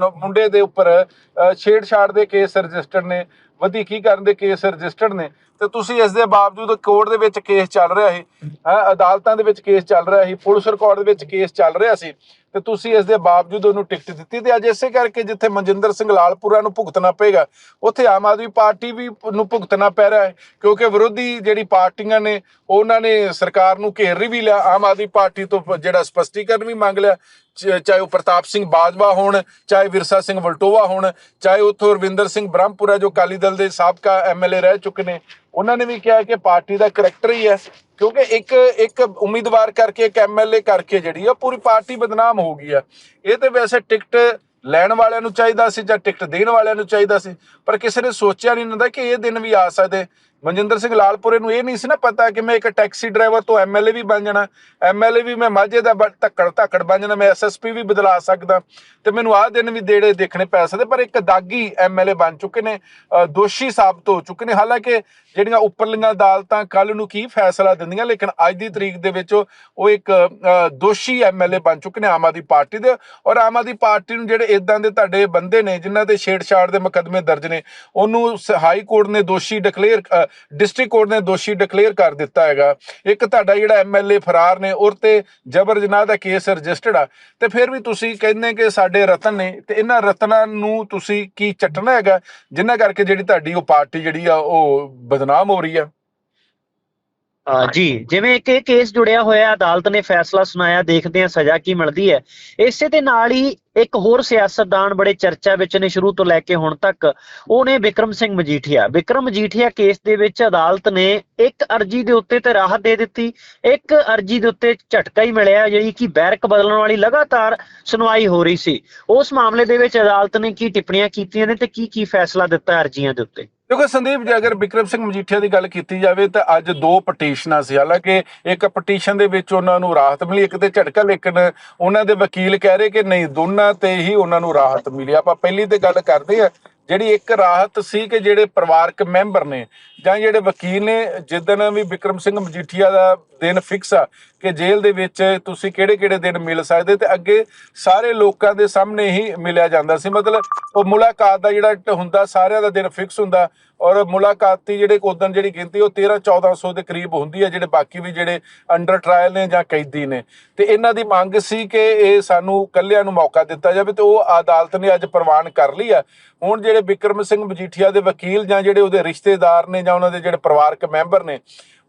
ਮੁੰਡੇ ਦੇ ਉੱਪਰ ਛੇੜਛਾੜ ਦੇ ਕੇਸ ਰਜਿਸਟਰਡ ਨੇ ਵਧੀਕੀ ਕਰਨ ਦੇ ਕੇਸ ਰਜਿਸਟਰਡ ਨੇ। ਤੇ ਤੁਸੀਂ ਇਸ ਦੇ ਬਾਵਜੂਦ ਕੋਰਟ ਦੇ ਵਿੱਚ ਕੇਸ ਚੱਲ ਰਿਹਾ ਸੀ ਹਾਂ ਅਦਾਲਤਾਂ ਦੇ ਵਿੱਚ ਕੇਸ ਚੱਲ ਰਿਹਾ ਸੀ, ਪੁਲਿਸ ਰਿਕਾਰਡ ਦੇ ਵਿੱਚ ਕੇਸ ਚੱਲ ਰਿਹਾ ਸੀ। ਤੇ ਤੁਸੀਂ ਇਸ ਦੇ ਬਾਵਜੂਦ ਉਹਨੂੰ ਟਿਕਟ ਦਿੱਤੀ ਤੇ ਅੱਜ ਇਸੇ ਕਰਕੇ ਜਿੱਥੇ ਮਨਜਿੰਦਰ ਸਿੰਘ ਲਾਲਪੁਰਾ ਨੂੰ ਭੁਗਤਣਾ ਪਏਗਾ, ਉੱਥੇ ਆਮ ਆਦਮੀ ਪਾਰਟੀ ਵੀ ਨੂੰ ਭੁਗਤਣਾ ਪੈ ਰਿਹਾ ਹੈ, ਕਿਉਂਕਿ ਵਿਰੋਧੀ ਜਿਹੜੀ ਪਾਰਟੀਆਂ ਨੇ, ਉਹਨਾਂ ਨੇ ਸਰਕਾਰ ਨੂੰ ਘੇਰ ਵੀ ਲਿਆ, ਆਮ ਆਦਮੀ ਪਾਰਟੀ ਤੋਂ ਜਿਹੜਾ ਸਪਸ਼ਟੀਕਰਨ ਵੀ ਮੰਗ ਲਿਆ ਚਾਹੇ ਉਹ ਪ੍ਰਤਾਪ ਸਿੰਘ ਬਾਜਵਾ ਹੋਣ, ਚਾਹੇ ਵਿਰਸਾ ਸਿੰਘ ਵਲਟੋਵਾ ਹੋਣ, ਚਾਹੇ ਉਥੋਂ ਰਵਿੰਦਰ ਸਿੰਘ ਬ੍ਰਹਮਪੁਰਾ, ਜੋ ਅਕਾਲੀ ਦਲ ਦੇ ਸਾਬਕਾ ਐਮਐਲਏ ਰਹਿ ਚੁੱਕੇ ਨੇ, ਉਹਨਾਂ ਨੇ ਵੀ ਕਿਹਾ ਕਿ ਪਾਰਟੀ ਦਾ ਕਰੈਕਟਰ ਹੀ ਹੈ, ਕਿਉਂਕਿ ਇੱਕ ਇੱਕ ਉਮੀਦਵਾਰ ਕਰਕੇ, ਇੱਕ ਐਮਐਲਏ ਕਰਕੇ ਜਿਹੜੀ ਆ, ਪੂਰੀ ਪਾਰਟੀ ਬਦਨਾਮ ਹੋ ਗਈ ਆ। ਇਹ ਤੇ ਵੈਸੇ ਟਿਕਟ ਲੈਣ ਵਾਲਿਆਂ ਨੂੰ ਚਾਹੀਦਾ ਸੀ ਜਾਂ ਟਿਕਟ ਦੇਣ ਵਾਲਿਆਂ ਨੂੰ ਚਾਹੀਦਾ ਸੀ, ਪਰ ਕਿਸੇ ਨੇ ਸੋਚਿਆ ਨਹੀਂ ਹੁੰਦਾ ਕਿ ਇਹ ਦਿਨ ਵੀ ਆ ਸਕਦੇ। ਮਨਜਿੰਦਰ ਸਿੰਘ ਲਾਲਪੁਰੇ ਨੂੰ ਇਹ ਨਹੀਂ ਸੀ ਨਾ ਪਤਾ ਕਿ ਮੈਂ ਇੱਕ ਟੈਕਸੀ ਡਰਾਈਵਰ ਤੋਂ ਐਮਐਲਏ ਵੀ ਬਣ ਜਾਣਾ। ਐਮਐਲਏ ਵੀ ਮੈਂ ਮਾਝੇ ਦਾ ਬ- ਧੱਕੜ ਧੱਕੜ ਬਣ ਜਾਣਾ ਮੈਂ ਐਸਐਸਪੀ ਵੀ ਬਦਲਾ ਸਕਦਾ। ਤੇ ਮੈਨੂੰ ਆਹ ਦਿਨ ਵੀ ਦੇੜੇ ਦੇਖਣੇ ਪੈ ਸਕਦੇ ਪਰ ਇੱਕ ਦਾਗੀ ਐਮਐਲਏ ਬਣ ਚੁੱਕੇ ਨੇ ਦੋਸ਼ੀ ਸਾਬਤ ਹੋ ਚੁੱਕੇ ਨੇ। ਹਾਲਾਂਕਿ ਜਿਹੜੀਆਂ ਉੱਪਰਲੀਆਂ ਅਦਾਲਤਾਂ ਕੱਲ ਨੂੰ ਕੀ ਫੈਸਲਾ ਦਿੰਦੀਆਂ ਲੇਕਿਨ ਅੱਜ ਦੀ ਤਰੀਕ ਦੇ ਵਿੱਚ ਉਹ ਉਹ ਇੱਕ ਅ, ਦੋਸ਼ੀ ਐਮਐਲਏ ਬਣ ਚੁੱਕੇ ਨੇ ਆਮ ਆਦਮੀ ਪਾਰਟੀ ਦੇ। ਔਰ ਆਮ ਆਦਮੀ ਪਾਰਟੀ ਨੂੰ ਜਿਹੜੇ ਇਦਾਂ ਦੇ ਤੁਹਾਡੇ ਬੰਦੇ ਨੇ ਜਿਨ੍ਹਾਂ ਤੇ ਛੇੜਛਾੜ ਦੇ ਮੁਕੱਦਮੇ ਦਰਜ ਨੇ ਉਹਨੂੰ ਸ- ਹਾਈ ਕੋਰਟ ਨੇ ਦੋਸ਼ੀ ਡਿਕਲੇਅਰ ਡਿਸਟ੍ਰਿਕਟ ਕੋਰਟ ਨੇ ਦੋਸ਼ੀ ਡਿਕਲੇਅਰ ਕਰ ਦਿੱਤਾ ਹੈਗਾ। ਇੱਕ ਤੁਹਾਡਾ ਜਿਹੜਾ ਐਮਐਲਏ ਫਰਾਰ ਨੇ, ਔਰ ਤੇ ਜਬਰ ਜਨਾਹ ਦਾ ਕੇਸ ਰਜਿਸਟਰਡ ਆ। ਤੇ ਫਿਰ ਵੀ ਤੁਸੀਂ ਕਹਿੰਦੇ ਕਿ ਸਾਡੇ ਰਤਨ ਨੇ, ਤੇ ਇਹਨਾਂ ਰਤਨਾਂ ਨੂੰ ਤੁਸੀਂ ਕੀ ਚੱਟਣਾ ਹੈਗਾ? ਜਿਨ੍ਹਾਂ ਕਰਕੇ ਜਿਹੜੀ ਤੁਹਾਡੀ ਉਹ ਪਾਰਟੀ ਜਿਹੜੀ ਆ, ਉਹ ਬਦਨਾਮ ਹੋ ਰਹੀ ਆ। ਜੀ, ਜਿਵੇਂ ਇੱਕ ਇਹ ਕੇਸ ਜੁੜਿਆ ਹੋਇਆ, ਅਦਾਲਤ ਨੇ ਫੈਸਲਾ ਸੁਣਾਇਆ, ਦੇਖਦੇ ਹਾਂ ਸਜ਼ਾ ਕੀ ਮਿਲਦੀ ਹੈ। ਇਸੇ ਦੇ ਨਾਲ ਹੀ ਇੱਕ ਹੋਰ ਸਿਆਸਤਦਾਨ ਬੜੇ ਚਰਚਾ ਵਿੱਚ ਨੇ ਸ਼ੁਰੂ ਤੋਂ ਲੈ ਕੇ ਹੁਣ ਤੱਕ ਉਹਨੇ ਵਿਕਰਮ ਸਿੰਘ ਮਜੀਠੀਆ। ਵਿਕਰਮ ਮਜੀਠੀਆ ਕੇਸ ਦੇ ਵਿੱਚ ਅਦਾਲਤ ਨੇ ਇੱਕ ਅਰਜੀ ਦੇ ਉੱਤੇ ਤੇ ਰਾਹਤ ਦੇ ਦਿੱਤੀ। ਇੱਕ ਅਰਜੀ ਦੇ ਉੱਤੇ ਝਟਕਾ ਹੀ ਮਿਲਿਆ, ਜਿਹੜੀ ਕਿ ਬੈਰਕ ਬਦਲਣ ਵਾਲੀ ਲਗਾਤਾਰ ਸੁਣਵਾਈ ਹੋ ਰਹੀ ਸੀ। ਉਸ ਮਾਮਲੇ ਦੇ ਵਿੱਚ ਅਦਾਲਤ ਨੇ ਕੀ ਟਿੱਪਣੀਆਂ ਕੀਤੀਆਂ ਨੇ ਤੇ ਕੀ ਕੀ ਫੈਸਲਾ ਦਿੱਤਾ ਅਰਜੀਆਂ ਦੇ ਉੱਤੇ? ਦੇਖੋ ਸੰਦੀਪ ਜੇ, ਅਗਰ ਵਿਕਰਮ ਸਿੰਘ ਮਜੀਠੀਆ ਦੀ ਗੱਲ ਕੀਤੀ ਜਾਵੇ ਤਾਂ ਅੱਜ ਦੋ ਪਟੀਸ਼ਨਾਂ ਸੀ। ਹਾਲਾਂਕਿ ਇੱਕ ਪਟੀਸ਼ਨ ਦੇ ਵਿੱਚ ਉਹਨਾਂ ਨੂੰ ਰਾਹਤ ਮਿਲੀ, ਇੱਕ ਤੇ ਝਟਕਾ, ਲੇਕਿਨ ਉਹਨਾਂ ਦੇ ਵਕੀਲ ਕਹਿ ਰਹੇ ਕਿ ਨਹੀਂ, ਦੋਨਾਂ ਤੇ ਹੀ ਉਹਨਾਂ ਨੂੰ ਰਾਹਤ ਮਿਲੀ। ਆਪਾਂ ਪਹਿਲੀ ਤੇ ਗੱਲ ਕਰਦੇ ਆ ਜਿਹੜੀ ਇੱਕ ਰਾਹਤ ਸੀ ਕਿ ਜਿਹੜੇ ਪਰਿਵਾਰਕ ਮੈਂਬਰ ਨੇ ਜਾਂ ਜਿਹੜੇ ਵਕੀਲ ਨੇ, ਜਿੱਦਣ ਵੀ ਵਿਕਰਮ ਸਿੰਘ ਮਜੀਠੀਆ ਦਾ ਦਿਨ ਫਿਕਸ ਆ, ਕਿ ਜੇਲ੍ਹ ਦੇ ਵਿੱਚ ਤੁਸੀਂ ਕਿਹੜੇ ਕਿਹੜੇ ਦਿਨ ਮਿਲ ਸਕਦੇ, ਤੇ ਅੱਗੇ ਸਾਰੇ ਲੋਕਾਂ ਦੇ ਸਾਹਮਣੇ ਹੀ ਮਿਲਿਆ ਜਾਂਦਾ ਸੀ। ਮਤਲਬ ਉਹ ਮੁਲਾਕਾਤ ਦਾ ਜਿਹੜਾ ਹੁੰਦਾ, ਸਾਰਿਆਂ ਦਾ ਦਿਨ ਫਿਕਸ ਹੁੰਦਾ, ਔਰ ਮੁਲਾਕਾਤੀ ਜਿਹੜੇ ਉਦਣ ਜਿਹੜੀ ਗਿਣਤੀ, ਉਹ 13 1400 ਦੇ ਕਰੀਬ ਹੁੰਦੀ ਹੈ ਜਿਹੜੇ ਬਾਕੀ ਵੀ ਜਿਹੜੇ ਅੰਡਰ ਟ੍ਰਾਇਲ ਨੇ ਜਾਂ ਕੈਦੀ ਨੇ। ਤੇ ਇਹਨਾਂ ਦੀ ਮੰਗ ਸੀ ਕਿ ਇਹ ਸਾਨੂੰ ਕੱਲਿਆਂ ਨੂੰ ਮੌਕਾ ਦਿੱਤਾ ਜਾਵੇ, ਤੇ ਉਹ ਅਦਾਲਤ ਨੇ ਅੱਜ ਪ੍ਰਵਾਨ ਕਰ ਲਈ ਆ। ਹੁਣ ਜਿਹੜੇ ਵਿਕਰਮ ਸਿੰਘ ਮਜੀਠੀਆ ਦੇ ਵਕੀਲ ਜਾਂ ਜਿਹੜੇ ਉਹਦੇ ਰਿਸ਼ਤੇਦਾਰ ਨੇ ਜਾਂ ਉਹਨਾਂ ਦੇ ਜਿਹੜੇ ਪਰਿਵਾਰਕ ਮੈਂਬਰ ਨੇ,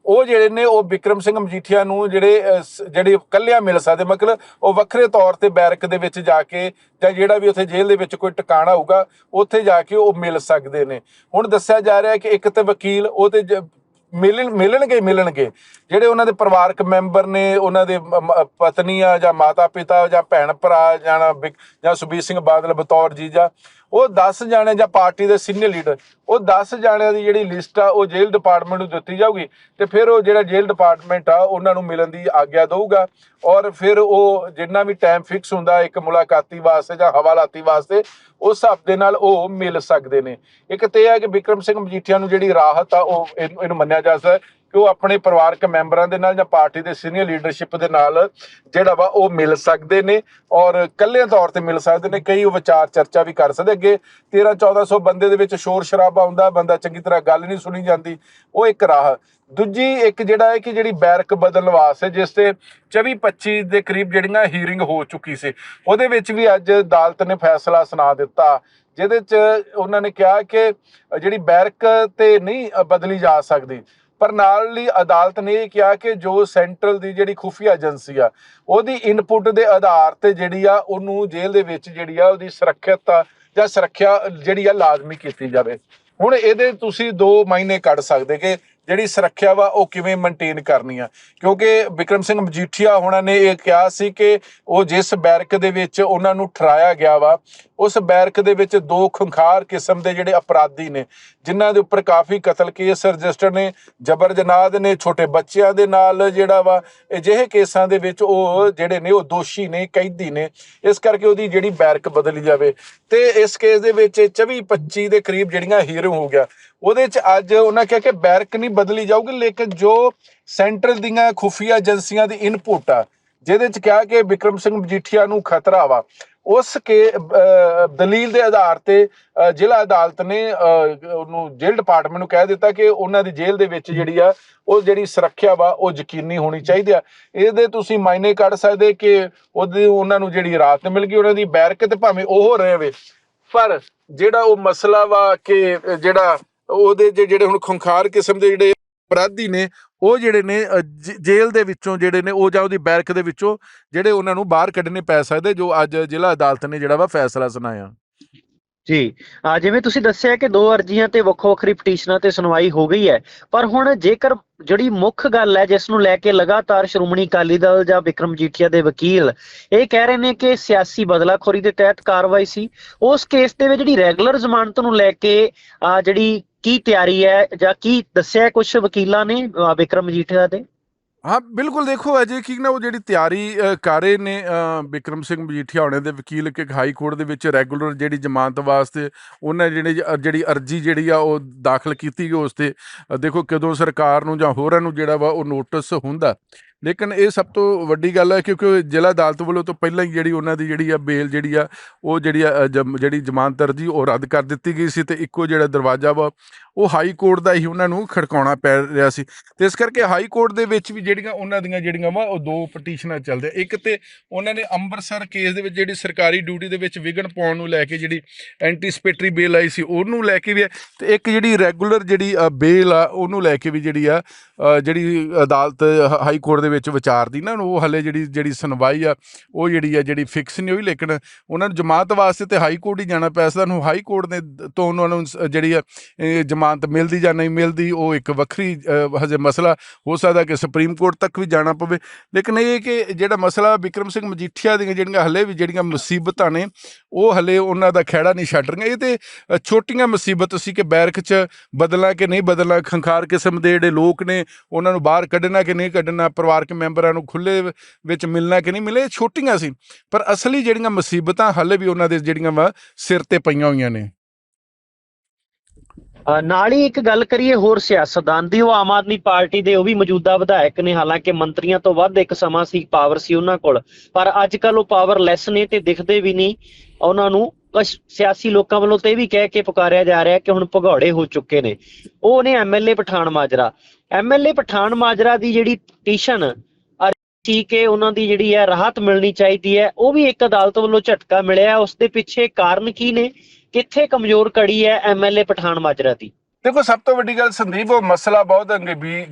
ਉਹ ਜਿਹੜੇ ਨੇ, ਉਹ ਵਿਕਰਮ ਸਿੰਘ ਮਜੀਠੀਆ ਨੂੰ ਜਿਹੜੇ ਜਿਹੜੇ ਕੱਲਿਆਂ ਮਿਲ ਸਕਦੇ, ਮਤਲਬ ਉਹ ਵੱਖਰੇ ਤੌਰ ਤੇ ਬੈਰਕ ਦੇ ਵਿੱਚ ਜਾ ਕੇ ਜਾਂ ਜਿਹੜਾ ਵੀ ਉੱਥੇ ਜੇਲ੍ਹ ਦੇ ਵਿੱਚ ਕੋਈ ਟਿਕਾਣਾ ਹੋਊਗਾ, ਉੱਥੇ ਜਾ ਕੇ ਉਹ ਮਿਲ ਸਕਦੇ ਨੇ। ਹੁਣ ਦੱਸਿਆ ਜਾ ਰਿਹਾ ਕਿ ਇੱਕ ਤੇ ਵਕੀਲ ਉਹ ਤੇ ਮਿਲਣ, ਮਿਲਣਗੇ ਮਿਲਣਗੇ। ਜਿਹੜੇ ਉਹਨਾਂ ਦੇ ਪਰਿਵਾਰਕ ਮੈਂਬਰ ਨੇ, ਉਹਨਾਂ ਦੇ ਮ- ਪਤਨੀ ਆ ਜਾਂ ਮਾਤਾ ਪਿਤਾ ਜਾਂ ਭੈਣ ਭਰਾ ਜਾਂ ਵਿਕ- ਜਾਂ ਸੁਬੀਰ ਸਿੰਘ ਬਾਦਲ, ਬਤੌਰ ਜੀਜਾ ਉਹ 10 ਜਾਣੇ ਜਾਂ ਪਾਰਟੀ ਦੇ ਸੀਨੀਅਰ ਲੀਡਰ ਉਹ 10 ਜਾਣਿਆਂ ਦੀ ਜਿਹੜੀ ਲਿਸਟ ਆ, ਉਹ ਜੇਲ੍ਹ ਡਿਪਾਰਟਮੈਂਟ ਨੂੰ ਦਿੱਤੀ ਜਾਊਗੀ ਤੇ ਫਿਰ ਉਹ ਜਿਹੜਾ ਜੇਲ੍ਹ ਡਿਪਾਰਟਮੈਂਟ ਆ, ਉਹਨਾਂ ਨੂੰ ਮਿਲਣ ਦੀ ਆਗਿਆ ਦਊਗਾ ਔਰ ਫਿਰ ਉਹ ਜਿੰਨਾ ਵੀ ਟਾਈਮ ਫਿਕਸ ਹੁੰਦਾ ਇੱਕ ਮੁਲਾਕਾਤੀ ਵਾਸਤੇ ਜਾਂ ਹਵਾਲਾਤੀ ਵਾਸਤੇ ਉਸ ਹਿਸਾਬ ਦੇ ਨਾਲ ਉਹ ਮਿਲ ਸਕਦੇ ਨੇ। ਇੱਕ ਤੇ ਹੈ ਕਿ ਵਿਕਰਮ ਸਿੰਘ ਮਜੀਠੀਆ ਨੂੰ ਜਿਹੜੀ ਰਾਹਤ ਆ ਉਹ ਇਹਨੂੰ ਮੰਨਿਆ ਜਾ ਸਕਦਾ ਕਿ ਉਹ ਆਪਣੇ ਪਰਿਵਾਰਕ ਮੈਂਬਰਾਂ ਦੇ ਨਾਲ ਜਾਂ ਪਾਰਟੀ ਦੇ ਸੀਨੀਅਰ ਲੀਡਰਸ਼ਿਪ ਦੇ ਨਾਲ ਜਿਹੜਾ ਵਾ ਉਹ ਮਿਲ ਸਕਦੇ ਨੇ ਔਰ ਇਕੱਲੇ ਤੌਰ ਤੇ ਮਿਲ ਸਕਦੇ ਨੇ। ਕਈ ਉਹ ਵਿਚਾਰ ਚਰਚਾ ਵੀ ਕਰ ਸਕਦੇ। ਅੱਗੇ 13 1400 ਬੰਦੇ ਦੇ ਵਿੱਚ ਸ਼ੋਰ ਸ਼ਰਾਬਾ ਹੁੰਦਾ, ਬੰਦਾ ਚੰਗੀ ਤਰ੍ਹਾਂ ਗੱਲ ਨਹੀਂ ਸੁਣੀ ਜਾਂਦੀ, ਉਹ ਇੱਕ ਰਾਹ। ਦੂਜੀ ਇੱਕ ਜਿਹੜਾ ਹੈ ਕਿ ਜਿਹੜੀ ਬੈਰਕ ਬਦਲਣ ਵਾਸਤੇ ਜਿਸ ਤੇ 24 25 ਦੇ ਕਰੀਬ ਜਿਹੜੀਆਂ ਹੀਰਿੰਗ ਹੋ ਚੁੱਕੀ ਸੀ, ਉਹਦੇ ਵਿੱਚ ਵੀ ਅੱਜ ਅਦਾਲਤ ਨੇ ਫੈਸਲਾ ਸੁਣਾ ਦਿੱਤਾ, ਜਿਹਦੇ ਚ ਉਹਨਾਂ ਨੇ ਕਿਹਾ ਕਿ ਜਿਹੜੀ ਬੈਰਕ ਤੇ ਨਹੀਂ ਬਦਲੀ ਜਾ ਸਕਦੀ, ਪਰ ਨਾਲ ਹੀ ਅਦਾਲਤ ਨੇ ਇਹ ਕਿਹਾ ਕਿ ਜੋ ਸੈਂਟਰਲ ਦੀ ਜਿਹੜੀ ਖੁਫੀਆ ਏਜੰਸੀ ਆ, ਉਹਦੀ ਇਨਪੁਟ ਦੇ ਆਧਾਰ ਤੇ ਜਿਹੜੀ ਆ, ਉਹਨੂੰ ਜੇਲ੍ਹ ਦੇ ਵਿੱਚ ਜਿਹੜੀ ਆ, ਉਹਦੀ ਸੁਰੱਖਿਅਤ ਜਾਂ ਸੁਰੱਖਿਆ ਜਿਹੜੀ ਆ, ਲਾਜ਼ਮੀ ਕੀਤੀ ਜਾਵੇ। ਹੁਣ ਇਹਦੇ ਤੁਸੀਂ ਦੋ ਮਾਇਨੇ ਕੱਢ ਸਕਦੇ ਕਿ ਜਿਹੜੀ ਸੁਰੱਖਿਆ ਵਾ ਉਹ ਕਿਵੇਂ ਮੇਨਟੇਨ ਕਰਨੀ ਆ? ਕਿਉਂਕਿ ਵਿਕਰਮ ਸਿੰਘ ਮਜੀਠੀਆ ਹੋਣਾ ਨੇ ਇਹ ਕਿਹਾ ਸੀ ਕਿ ਉਹ ਜਿਸ ਬੈਰਕ ਦੇ ਵਿੱਚ ਉਹਨਾਂ ਨੂੰ ਠਰਾਇਆ ਗਿਆ ਵਾ ਉਸ ਬੈਰਕ ਦੇ ਵਿੱਚ ਦੋ ਖੁੰਖਾਰ ਕਿਸਮ ਦੇ ਜਿਹੜੇ ਅਪਰਾਧੀ ਨੇ, ਜਿਨ੍ਹਾਂ ਦੇ ਉੱਪਰ ਕਾਫੀ ਕਤਲ ਕੇਸ ਰਜਿਸਟਰ ਨੇ, ਜਬਰ ਜਨਾਦ ਨੇ, ਛੋਟੇ ਬੱਚਿਆਂ ਦੇ ਨਾਲ ਜਿਹੜਾ ਵਾ, ਅਜਿਹੇ ਕੇਸਾਂ ਦੇ ਵਿੱਚ ਉਹ ਜਿਹੜੇ ਨੇ, ਉਹ ਦੋਸ਼ੀ ਨੇ, ਕੈਦੀ ਨੇ, ਇਸ ਕਰਕੇ ਉਹਦੀ ਜਿਹੜੀ ਬੈਰਕ ਬਦਲੀ ਜਾਵੇ। ਤੇ ਇਸ ਕੇਸ ਦੇ ਵਿੱਚ 24 25 ਦੇ ਕਰੀਬ ਜਿਹੜੀਆਂ ਹੀਰਿੰਗ ਹੋ ਗਿਆ, ਉਹਦੇ ਚ ਅੱਜ ਉਹਨਾਂ ਕਿਹਾ ਕਿ ਬੈਰਕ ਨਹੀਂ ਬਦਲੀ ਜਾਊਗੀ, ਲੇਕਿਨ ਜੋ ਸੈਂਟਰਲ ਦੀਆਂ ਖੁਫੀਆ ਏਜੰਸੀਆਂ ਦੀ ਇਨਪੁਟ ਆ, ਜਿਹਦੇ ਚ ਕਿਹਾ ਕਿ ਵਿਕਰਮ ਸਿੰਘ ਮਜੀਠੀਆ ਨੂੰ ਖਤਰਾ ਵਾ ਉਸ ਕੇ ਦਲੀਲ ਦੇ ਆਧਾਰ ਤੇ ਜ਼ਿਲ੍ਹਾ ਅਦਾਲਤ ਨੇ ਉਹਨੂੰ ਜੇਲ੍ਹ ਡਿਪਾਰਟਮੈਂਟ ਨੂੰ ਕਹਿ ਦਿੱਤਾ ਕਿ ਉਹਨਾਂ ਦੀ ਜੇਲ੍ਹ ਦੇ ਵਿੱਚ ਜਿਹੜੀ ਆ, ਉਹ ਜਿਹੜੀ ਸੁਰੱਖਿਆ ਵਾ, ਉਹ ਯਕੀਨੀ ਹੋਣੀ ਚਾਹੀਦੀ ਆ। ਇਹਦੇ ਤੁਸੀਂ ਮਾਇਨੇ ਕੱਢ ਸਕਦੇ ਕਿ ਉਹਦੀ, ਉਹਨਾਂ ਨੂੰ ਜਿਹੜੀ ਰਾਤ ਮਿਲ ਗਈ, ਉਹਨਾਂ ਦੀ ਬੈਰਕਤ ਭਾਵੇਂ ਉਹ ਰਹੇ ਪਰ ਜਿਹੜਾ ਉਹ ਮਸਲਾ ਵਾ ਕਿ ਜਿਹੜਾ ਉਹਦੇ 'ਚ ਜਿਹੜੇ ਹੁਣ ਖੁੰਖਾਰ ਕਿਸਮ ਦੇ ਜਿਹੜੇ ਅਪਰਾਧੀ ਨੇ ਉਹ ਜਿਹੜੇ ਨੇ ਜੇਲ੍ਹ ਦੇ ਵਿੱਚੋਂ ਜਿਹੜੇ ਨੇ, ਉਹ ਜਾਂ ਉਹਦੀ ਬੈਰਕ ਦੇ ਵਿੱਚੋਂ ਜਿਹੜੇ ਉਹਨਾਂ ਨੂੰ ਬਾਹਰ ਕੱਢਣੇ ਪੈ ਸਕਦੇ, ਜੋ ਅੱਜ ਜ਼ਿਲ੍ਹਾ ਅਦਾਲਤ ਨੇ ਜਿਹੜਾ ਵਾ ਫੈਸਲਾ ਸੁਣਾਇਆ। ਜੀ। ਆ ਜਿਵੇਂ ਤੁਸੀਂ ਦੱਸਿਆ ਕਿ ਦੋ ਅਰਜ਼ੀਆਂ ਤੇ ਵੱਖੋ ਵੱਖਰੀ ਪਟੀਸ਼ਨਾਂ ਤੇ ਸੁਣਵਾਈ ਹੋ ਗਈ ਹੈ ਪਰ ਹੁਣ ਜੇਕਰ ਜਿਹੜੀ ਮੁੱਖ ਗੱਲ ਹੈ ਜਿਸ ਨੂੰ ਲੈ ਕੇ ਲਗਾਤਾਰ ਸ਼੍ਰੋਮਣੀ ਅਕਾਲੀ ਦਲ ਜਾਂ ਵਿਕਰਮ ਜੀਠੀਆ ਦੇ ਵਕੀਲ ਇਹ ਕਹਿ ਰਹੇ ਨੇ ਕਿ ਸਿਆਸੀ ਬਦਲਾਖੋਰੀ ਦੇ ਤਹਿਤ ਕਾਰਵਾਈ ਸੀ ਉਸ ਕੇਸ ਦੇ ਵਿੱਚ ਜਿਹੜੀ ਰੈਗੂਲਰ ਜ਼ਮਾਨਤ ਨੂੰ ਲੈ ਕੇ ਆ ਜਿਹੜੀ ਕੀ ਤਿਆਰੀ ਹੈ ਜਾਂ ਕੀ ਦੱਸਿਆ ਕੁਝ ਵਕੀਲਾਂ ਨੇ ਅ, ਵਿਕਰਮ ਜੀਠੀਆ ਦੇ? ਹਾਂ ਬਿਲਕੁਲ ਦੇਖੋ ਅਜੇ ਕੀ ਨਾ ਉਹ ਜਿਹੜੀ ਤਿਆਰੀ ਕਰ ਰਹੇ ਨੇ ਅ, ਬਿਕਰਮ ਸਿੰਘ ਮਜੀਠੀਆ ਹੋਣੇ ਦੇ ਵਕੀਲ ਕਿ ਹਾਈ ਕੋਰਟ ਦੇ ਵਿੱਚ ਰੈਗੂਲਰ ਜਿਹੜੀ ਜ਼ਮਾਨਤ ਵਾਸਤੇ ਉਹਨਾਂ ਜਿਹੜੀ ਜਿਹੜੀ ਅਰਜੀ ਜਿਹੜੀ ਆ ਉਹ ਦਾਖਲ ਕੀਤੀ ਗਈ ਉਸ ਤੇ ਦੇਖੋ ਕਦੋਂ ਸਰਕਾਰ ਨੂੰ ਜਾਂ ਹੋਰਾਂ ਨੂੰ ਜਿਹੜਾ ਵਾ ਉਹ ਨੋਟਿਸ ਹੁੰਦਾ ਲੇਕਿਨ ਇਹ ਸਭ ਤੋਂ ਵੱਡੀ ਗੱਲ ਹੈ ਕਿਉਂਕਿ ਜ਼ਿਲ੍ਹਾ ਅਦਾਲਤ ਵੱਲੋਂ ਤੋਂ ਪਹਿਲਾਂ ਹੀ ਜਿਹੜੀ ਉਹਨਾਂ ਦੀ ਜਿਹੜੀ ਆ ਬੇਲ ਜਿਹੜੀ ਆ, ਉਹ ਜਿਹੜੀ ਆ ਜਮ- ਜਿਹੜੀ ਜ਼ਮਾਨਤ ਅਰਜੀ ਉਹ ਰੱਦ ਕਰ ਦਿੱਤੀ ਗਈ ਸੀ ਤੇ ਇੱਕੋ ਜਿਹੜਾ ਦਰਵਾਜ਼ਾ ਵਾ, ਉਹ ਹਾਈ ਕੋਰਟ ਦਾ ਹੀ ਉਹਨਾਂ ਨੂੰ ਖੜਕਾਉਣਾ ਪੈ ਰਿਹਾ ਸੀ। ਤੇ ਇਸ ਕਰਕੇ ਹਾਈ ਕੋਰਟ ਦੇ ਵਿੱਚ ਵੀ ਜਿਹੜੀਆਂ ਉਹਨਾਂ ਦੀਆਂ ਜਿਹੜੀਆਂ ਵਾ, ਉਹ ਦੋ ਪਟੀਸ਼ਨਾਂ ਚੱਲਦੇ ਇੱਕ ਤੇ ਉਹਨਾਂ ਨੇ ਅੰਮ੍ਰਿਤਸਰ ਕੇਸ ਦੇ ਵਿੱਚ ਜਿਹੜੀ ਸਰਕਾਰੀ ਡਿਊਟੀ ਦੇ ਵਿੱਚ ਵਿਘਨ ਪਾਉਣ ਨੂੰ ਲੈ ਕੇ ਜਿਹੜੀ ਐਂਟੀਸਪੇਟਰੀ ਬੇਲ ਆਈ ਸੀ, ਉਹਨੂੰ ਲੈ ਕੇ ਵੀ ਹੈ ਤੇ ਇੱਕ ਜਿਹੜੀ ਰੈਗੂਲਰ ਜਿਹੜੀ ਬੇਲ ਆ, ਉਹਨੂੰ ਲੈ ਕੇ ਵੀ ਜਿਹੜੀ ਆ ਜਿਹੜੀ ਅਦਾਲਤ ਹਾਈ ਕੋਰਟ ਦੇ ਵਿੱਚ ਵਿਚਾਰਦੀ ਨਾ, ਉਹ ਹਲੇ ਜਿਹੜੀ ਜਿਹੜੀ ਸੁਣਵਾਈ ਆ, ਉਹ ਜਿਹੜੀ ਆ, ਜਿਹੜੀ ਫਿਕਸ ਨਹੀਂ ਹੋਈ, ਲੇਕਿਨ ਉਹਨਾਂ ਨੂੰ ਜ਼ਮਾਨਤ ਵਾਸਤੇ ਤੇ ਹਾਈ ਕੋਰਟ ਹੀ ਜਾਣਾ ਪਿਆ ਸੀ ਨੂੰ ਹਾਈ ਕੋਰਟ ਨੇ ਤੋਂ ਉਹਨਾਂ ਨੂੰ ਜਿਹੜੀ ਆ ਜ਼ਮਾਨਤ ਮਿਲਦੀ ਜਾਂ ਨਹੀਂ ਮਿਲਦੀ, ਉਹ ਇੱਕ ਵੱਖਰੀ ਹਜੇ ਮਸਲਾ ਹੋ ਸਕਦਾ ਕਿ ਸੁਪਰੀਮ ਕੋਰਟ ਤੱਕ ਵੀ ਜਾਣਾ ਪਵੇ। ਲੇਕਿਨ ਇਹ ਕਿ ਜਿਹੜਾ ਮਸਲਾ ਵਿਕਰਮ ਸਿੰਘ ਮਜੀਠੀਆ ਦੀਆਂ ਜਿਹੜੀਆਂ ਹਲੇ ਵੀ ਜਿਹੜੀਆਂ ਮੁਸੀਬਤਾਂ ਨੇ, ਉਹ ਹਲੇ ਉਹਨਾਂ ਦਾ ਖਹਿੜਾ ਨਹੀਂ ਛੱਡ ਰਹੀਆਂ। ਇਹ ਤੇ ਛੋਟੀਆਂ ਮੁਸੀਬਤ ਸੀ ਕਿ ਬੈਰਕ 'ਚ ਬਦਲਣਾ ਕਿ ਨਹੀਂ ਬਦਲਣਾ ਖੰਖਾਰ ਕਿਸਮ ਦੇ ਜਿਹੜੇ ਲੋਕ ਨੇ, ਉਹਨਾਂ ਨੂੰ ਬਾਹਰ ਕੱਢਣਾ ਕਿ ਨਹੀਂ ਕੱਢਣਾ, ਪਰਿਵਾਰ ਪਰਿਵਾਰਕ ਮੈਂਬਰਾਂ ਨੂੰ ਖੁੱਲੇ ਵਿੱਚ ਮਿਲਣਾ ਕਿ ਨਹੀਂ ਮਿਲੇ, ਇਹ ਛੋਟੀਆਂ ਸੀ। ਪਰ ਅਸਲੀ ਜਿਹੜੀਆਂ ਮੁਸੀਬਤਾਂ ਹਲੇ ਵੀ ਉਹਨਾਂ ਦੇ ਜਿਹੜੀਆਂ ਵਾ, ਸਿਰ ਤੇ ਪਈਆਂ ਹੋਈਆਂ ਨੇ। ਨਾਲ ਹੀ ਇੱਕ ਗੱਲ ਕਰੀਏ ਹੋਰ ਸਿਆਸਤਦਾਨ ਦੀ, ਉਹ ਆਮ ਆਦਮੀ ਪਾਰਟੀ ਦੇ ਉਹ ਵੀ ਮੌਜੂਦਾ ਵਿਧਾਇਕ ਨੇ, ਹਾਲਾਂਕਿ ਮੰਤਰੀਆਂ ਤੋਂ ਵੱਧ ਇੱਕ ਸਮਾਂ ਸੀ, ਪਾਵਰ ਸੀ ਉਹਨਾਂ ਕੋਲ। ਪਰ ਅੱਜ ਕੱਲ ਉਹ ਪਾਵਰ ਲੈਸ ਨੇ ਤੇ ਦਿਖਦੇ ਵੀ ਨਹੀਂ। ਉਹਨਾਂ ਨੂੰ ਕੁਝ ਸਿਆਸੀ ਲੋਕਾਂ ਵੱਲੋਂ ਤੇ ਇਹ ਵੀ ਕਹਿ ਕੇ ਪੁਕਾਰਿਆ ਜਾ ਰਿਹਾ ਕਿ ਹੁਣ ਭਗੌੜੇ ਹੋ ਚੁੱਕੇ ਨੇ। ਉਹ ਨੇ ਐਮਐਲਏ ਪਠਾਨ ਮਾਜਰਾ। ਐਮਐਲਏ ਪਠਾਨ ਮਾਜਰਾ ਦੀ ਜਿਹੜੀ ਪਟੀਸ਼ਨ ਸੀ ਕਿ ਉਹਨਾਂ ਦੀ ਜਿਹੜੀ ਹੈ ਰਾਹਤ ਮਿਲਣੀ ਚਾਹੀਦੀ ਹੈ, ਉਹ ਵੀ ਇੱਕ ਅਦਾਲਤ ਵੱਲੋਂ ਝਟਕਾ ਮਿਲਿਆ। ਉਸ ਦੇ ਪਿੱਛੇ ਕਾਰਨ ਕੀ ਨੇ? ਕਿੱਥੇ ਕਮਜ਼ੋਰ ਕੜੀ ਹੈ ਐਮਐਲਏ ਪਠਾਨ ਮਾਜਰਾ ਦੀ? ਦੇਖੋ, ਸਭ ਤੋਂ ਵੱਡੀ ਗੱਲ ਸੰਦੀਪ, ਉਹ ਮਸਲਾ ਬਹੁਤ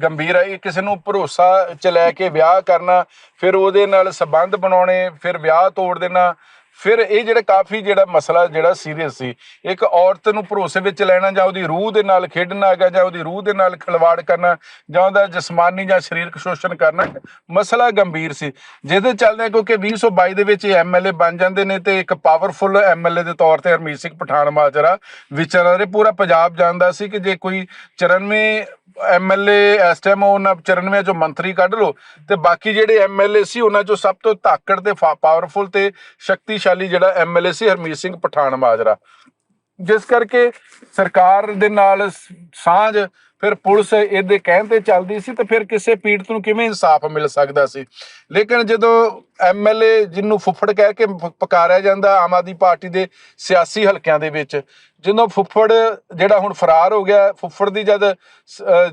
ਗੰਭੀਰ ਹੈ ਇਹ ਕਿਸੇ ਨੂੰ ਭਰੋਸਾ ਚ ਲੈ ਕੇ ਵਿਆਹ ਕਰਨਾ, ਫਿਰ ਉਹਦੇ ਨਾਲ ਸਬੰਧ ਬਣਾਉਣੇ, ਫਿਰ ਵਿਆਹ ਤੋੜ ਦੇਣਾ ਫਿਰ ਇਹ ਜਿਹੜਾ ਕਾਫੀ ਜਿਹੜਾ ਮਸਲਾ ਜਿਹੜਾ ਸੀਰੀਅਸ ਸੀ, ਇੱਕ ਔਰਤ ਨੂੰ ਭਰੋਸੇ ਵਿੱਚ ਲੈਣਾ ਜਾਂ ਉਹਦੀ ਰੂਹ ਦੇ ਨਾਲ ਖੇਡਣਾ ਹੈਗਾ ਜਾਂ ਉਹਦੀ ਰੂਹ ਦੇ ਨਾਲ ਖਿਲਵਾੜ ਕਰਨਾ ਜਾਂ ਉਹਦਾ ਜਿਸਮਾਨੀ ਜਾਂ ਸਰੀਰਕ ਸ਼ੋਸ਼ਣ ਕਰਨਾ, ਮਸਲਾ ਗੰਭੀਰ ਸੀ। ਜਿਹਦੇ ਚੱਲਦੇ ਕਿਉਂਕਿ 2022 ਦੇ ਵਿੱਚ ਇਹ ਐਮਐਲਏ ਬਣ ਜਾਂਦੇ ਨੇ ਤੇ ਇੱਕ ਪਾਵਰਫੁਲ ਐਮਐਲਏ ਦੇ ਤੌਰ ਤੇ ਹਰਮੀਤ ਸਿੰਘ ਪਠਾਨ ਮਾਜਰਾ ਵਿਚਰ ਰਹੇ ਪੂਰਾ ਪੰਜਾਬ ਜਾਣਦਾ ਸੀ ਕਿ ਜੇ ਕੋਈ 94 ਐਮਐਲਏ ਇਸ ਟਾਈਮ ਉਹਨਾਂ 94 ਚੋਂ ਮੰਤਰੀ ਕੱਢ ਲੋ ਤੇ ਬਾਕੀ ਜਿਹੜੇ ਐਮਐਲਏ ਸੀ ਉਹਨਾਂ ਚੋਂ ਸਭ ਤੋਂ ਧਾਕੜ ਤੇ ਪਾਵਰਫੁਲ ਤੇ ਸ਼ਕਤੀ ਸ਼ਕਤੀਸ਼ਾਲੀ ਜਿਹੜਾ ਐਮਐਲਏ ਸੀ ਹਰਮੀਤ ਸਿੰਘ ਪਠਾਨ ਮਾਜਰਾ। ਜਿਸ ਕਰਕੇ ਸਰਕਾਰ ਦੇ ਨਾਲ ਸਾਂਝ, ਫਿਰ ਪੁਲਿਸ ਇਹਦੇ ਕਹਿਣ ਤੇ ਚੱਲਦੀ ਸੀ ਤੇ ਫਿਰ ਕਿਸੇ ਪੀੜਤ ਨੂੰ ਕਿਵੇਂ ਇਨਸਾਫ ਮਿਲ ਸਕਦਾ ਸੀ? ਲੇਕਿਨ ਜਦੋਂ ਐਮਐਲਏ ਜਿਹਨੂੰ ਫੁੱਫੜ ਕਹਿ ਕੇ ਪ- ਜਾਂਦਾ ਆਮ ਆਦਮੀ ਪਾਰਟੀ ਦੇ ਸਿਆਸੀ ਹਲਕਿਆਂ ਦੇ ਵਿੱਚ, ਜਦੋਂ ਫੁੱਫੜ ਜਿਹੜਾ ਹੁਣ ਫਰਾਰ ਹੋ ਗਿਆ, ਫੁੱਫੜ ਦੀ ਜਦ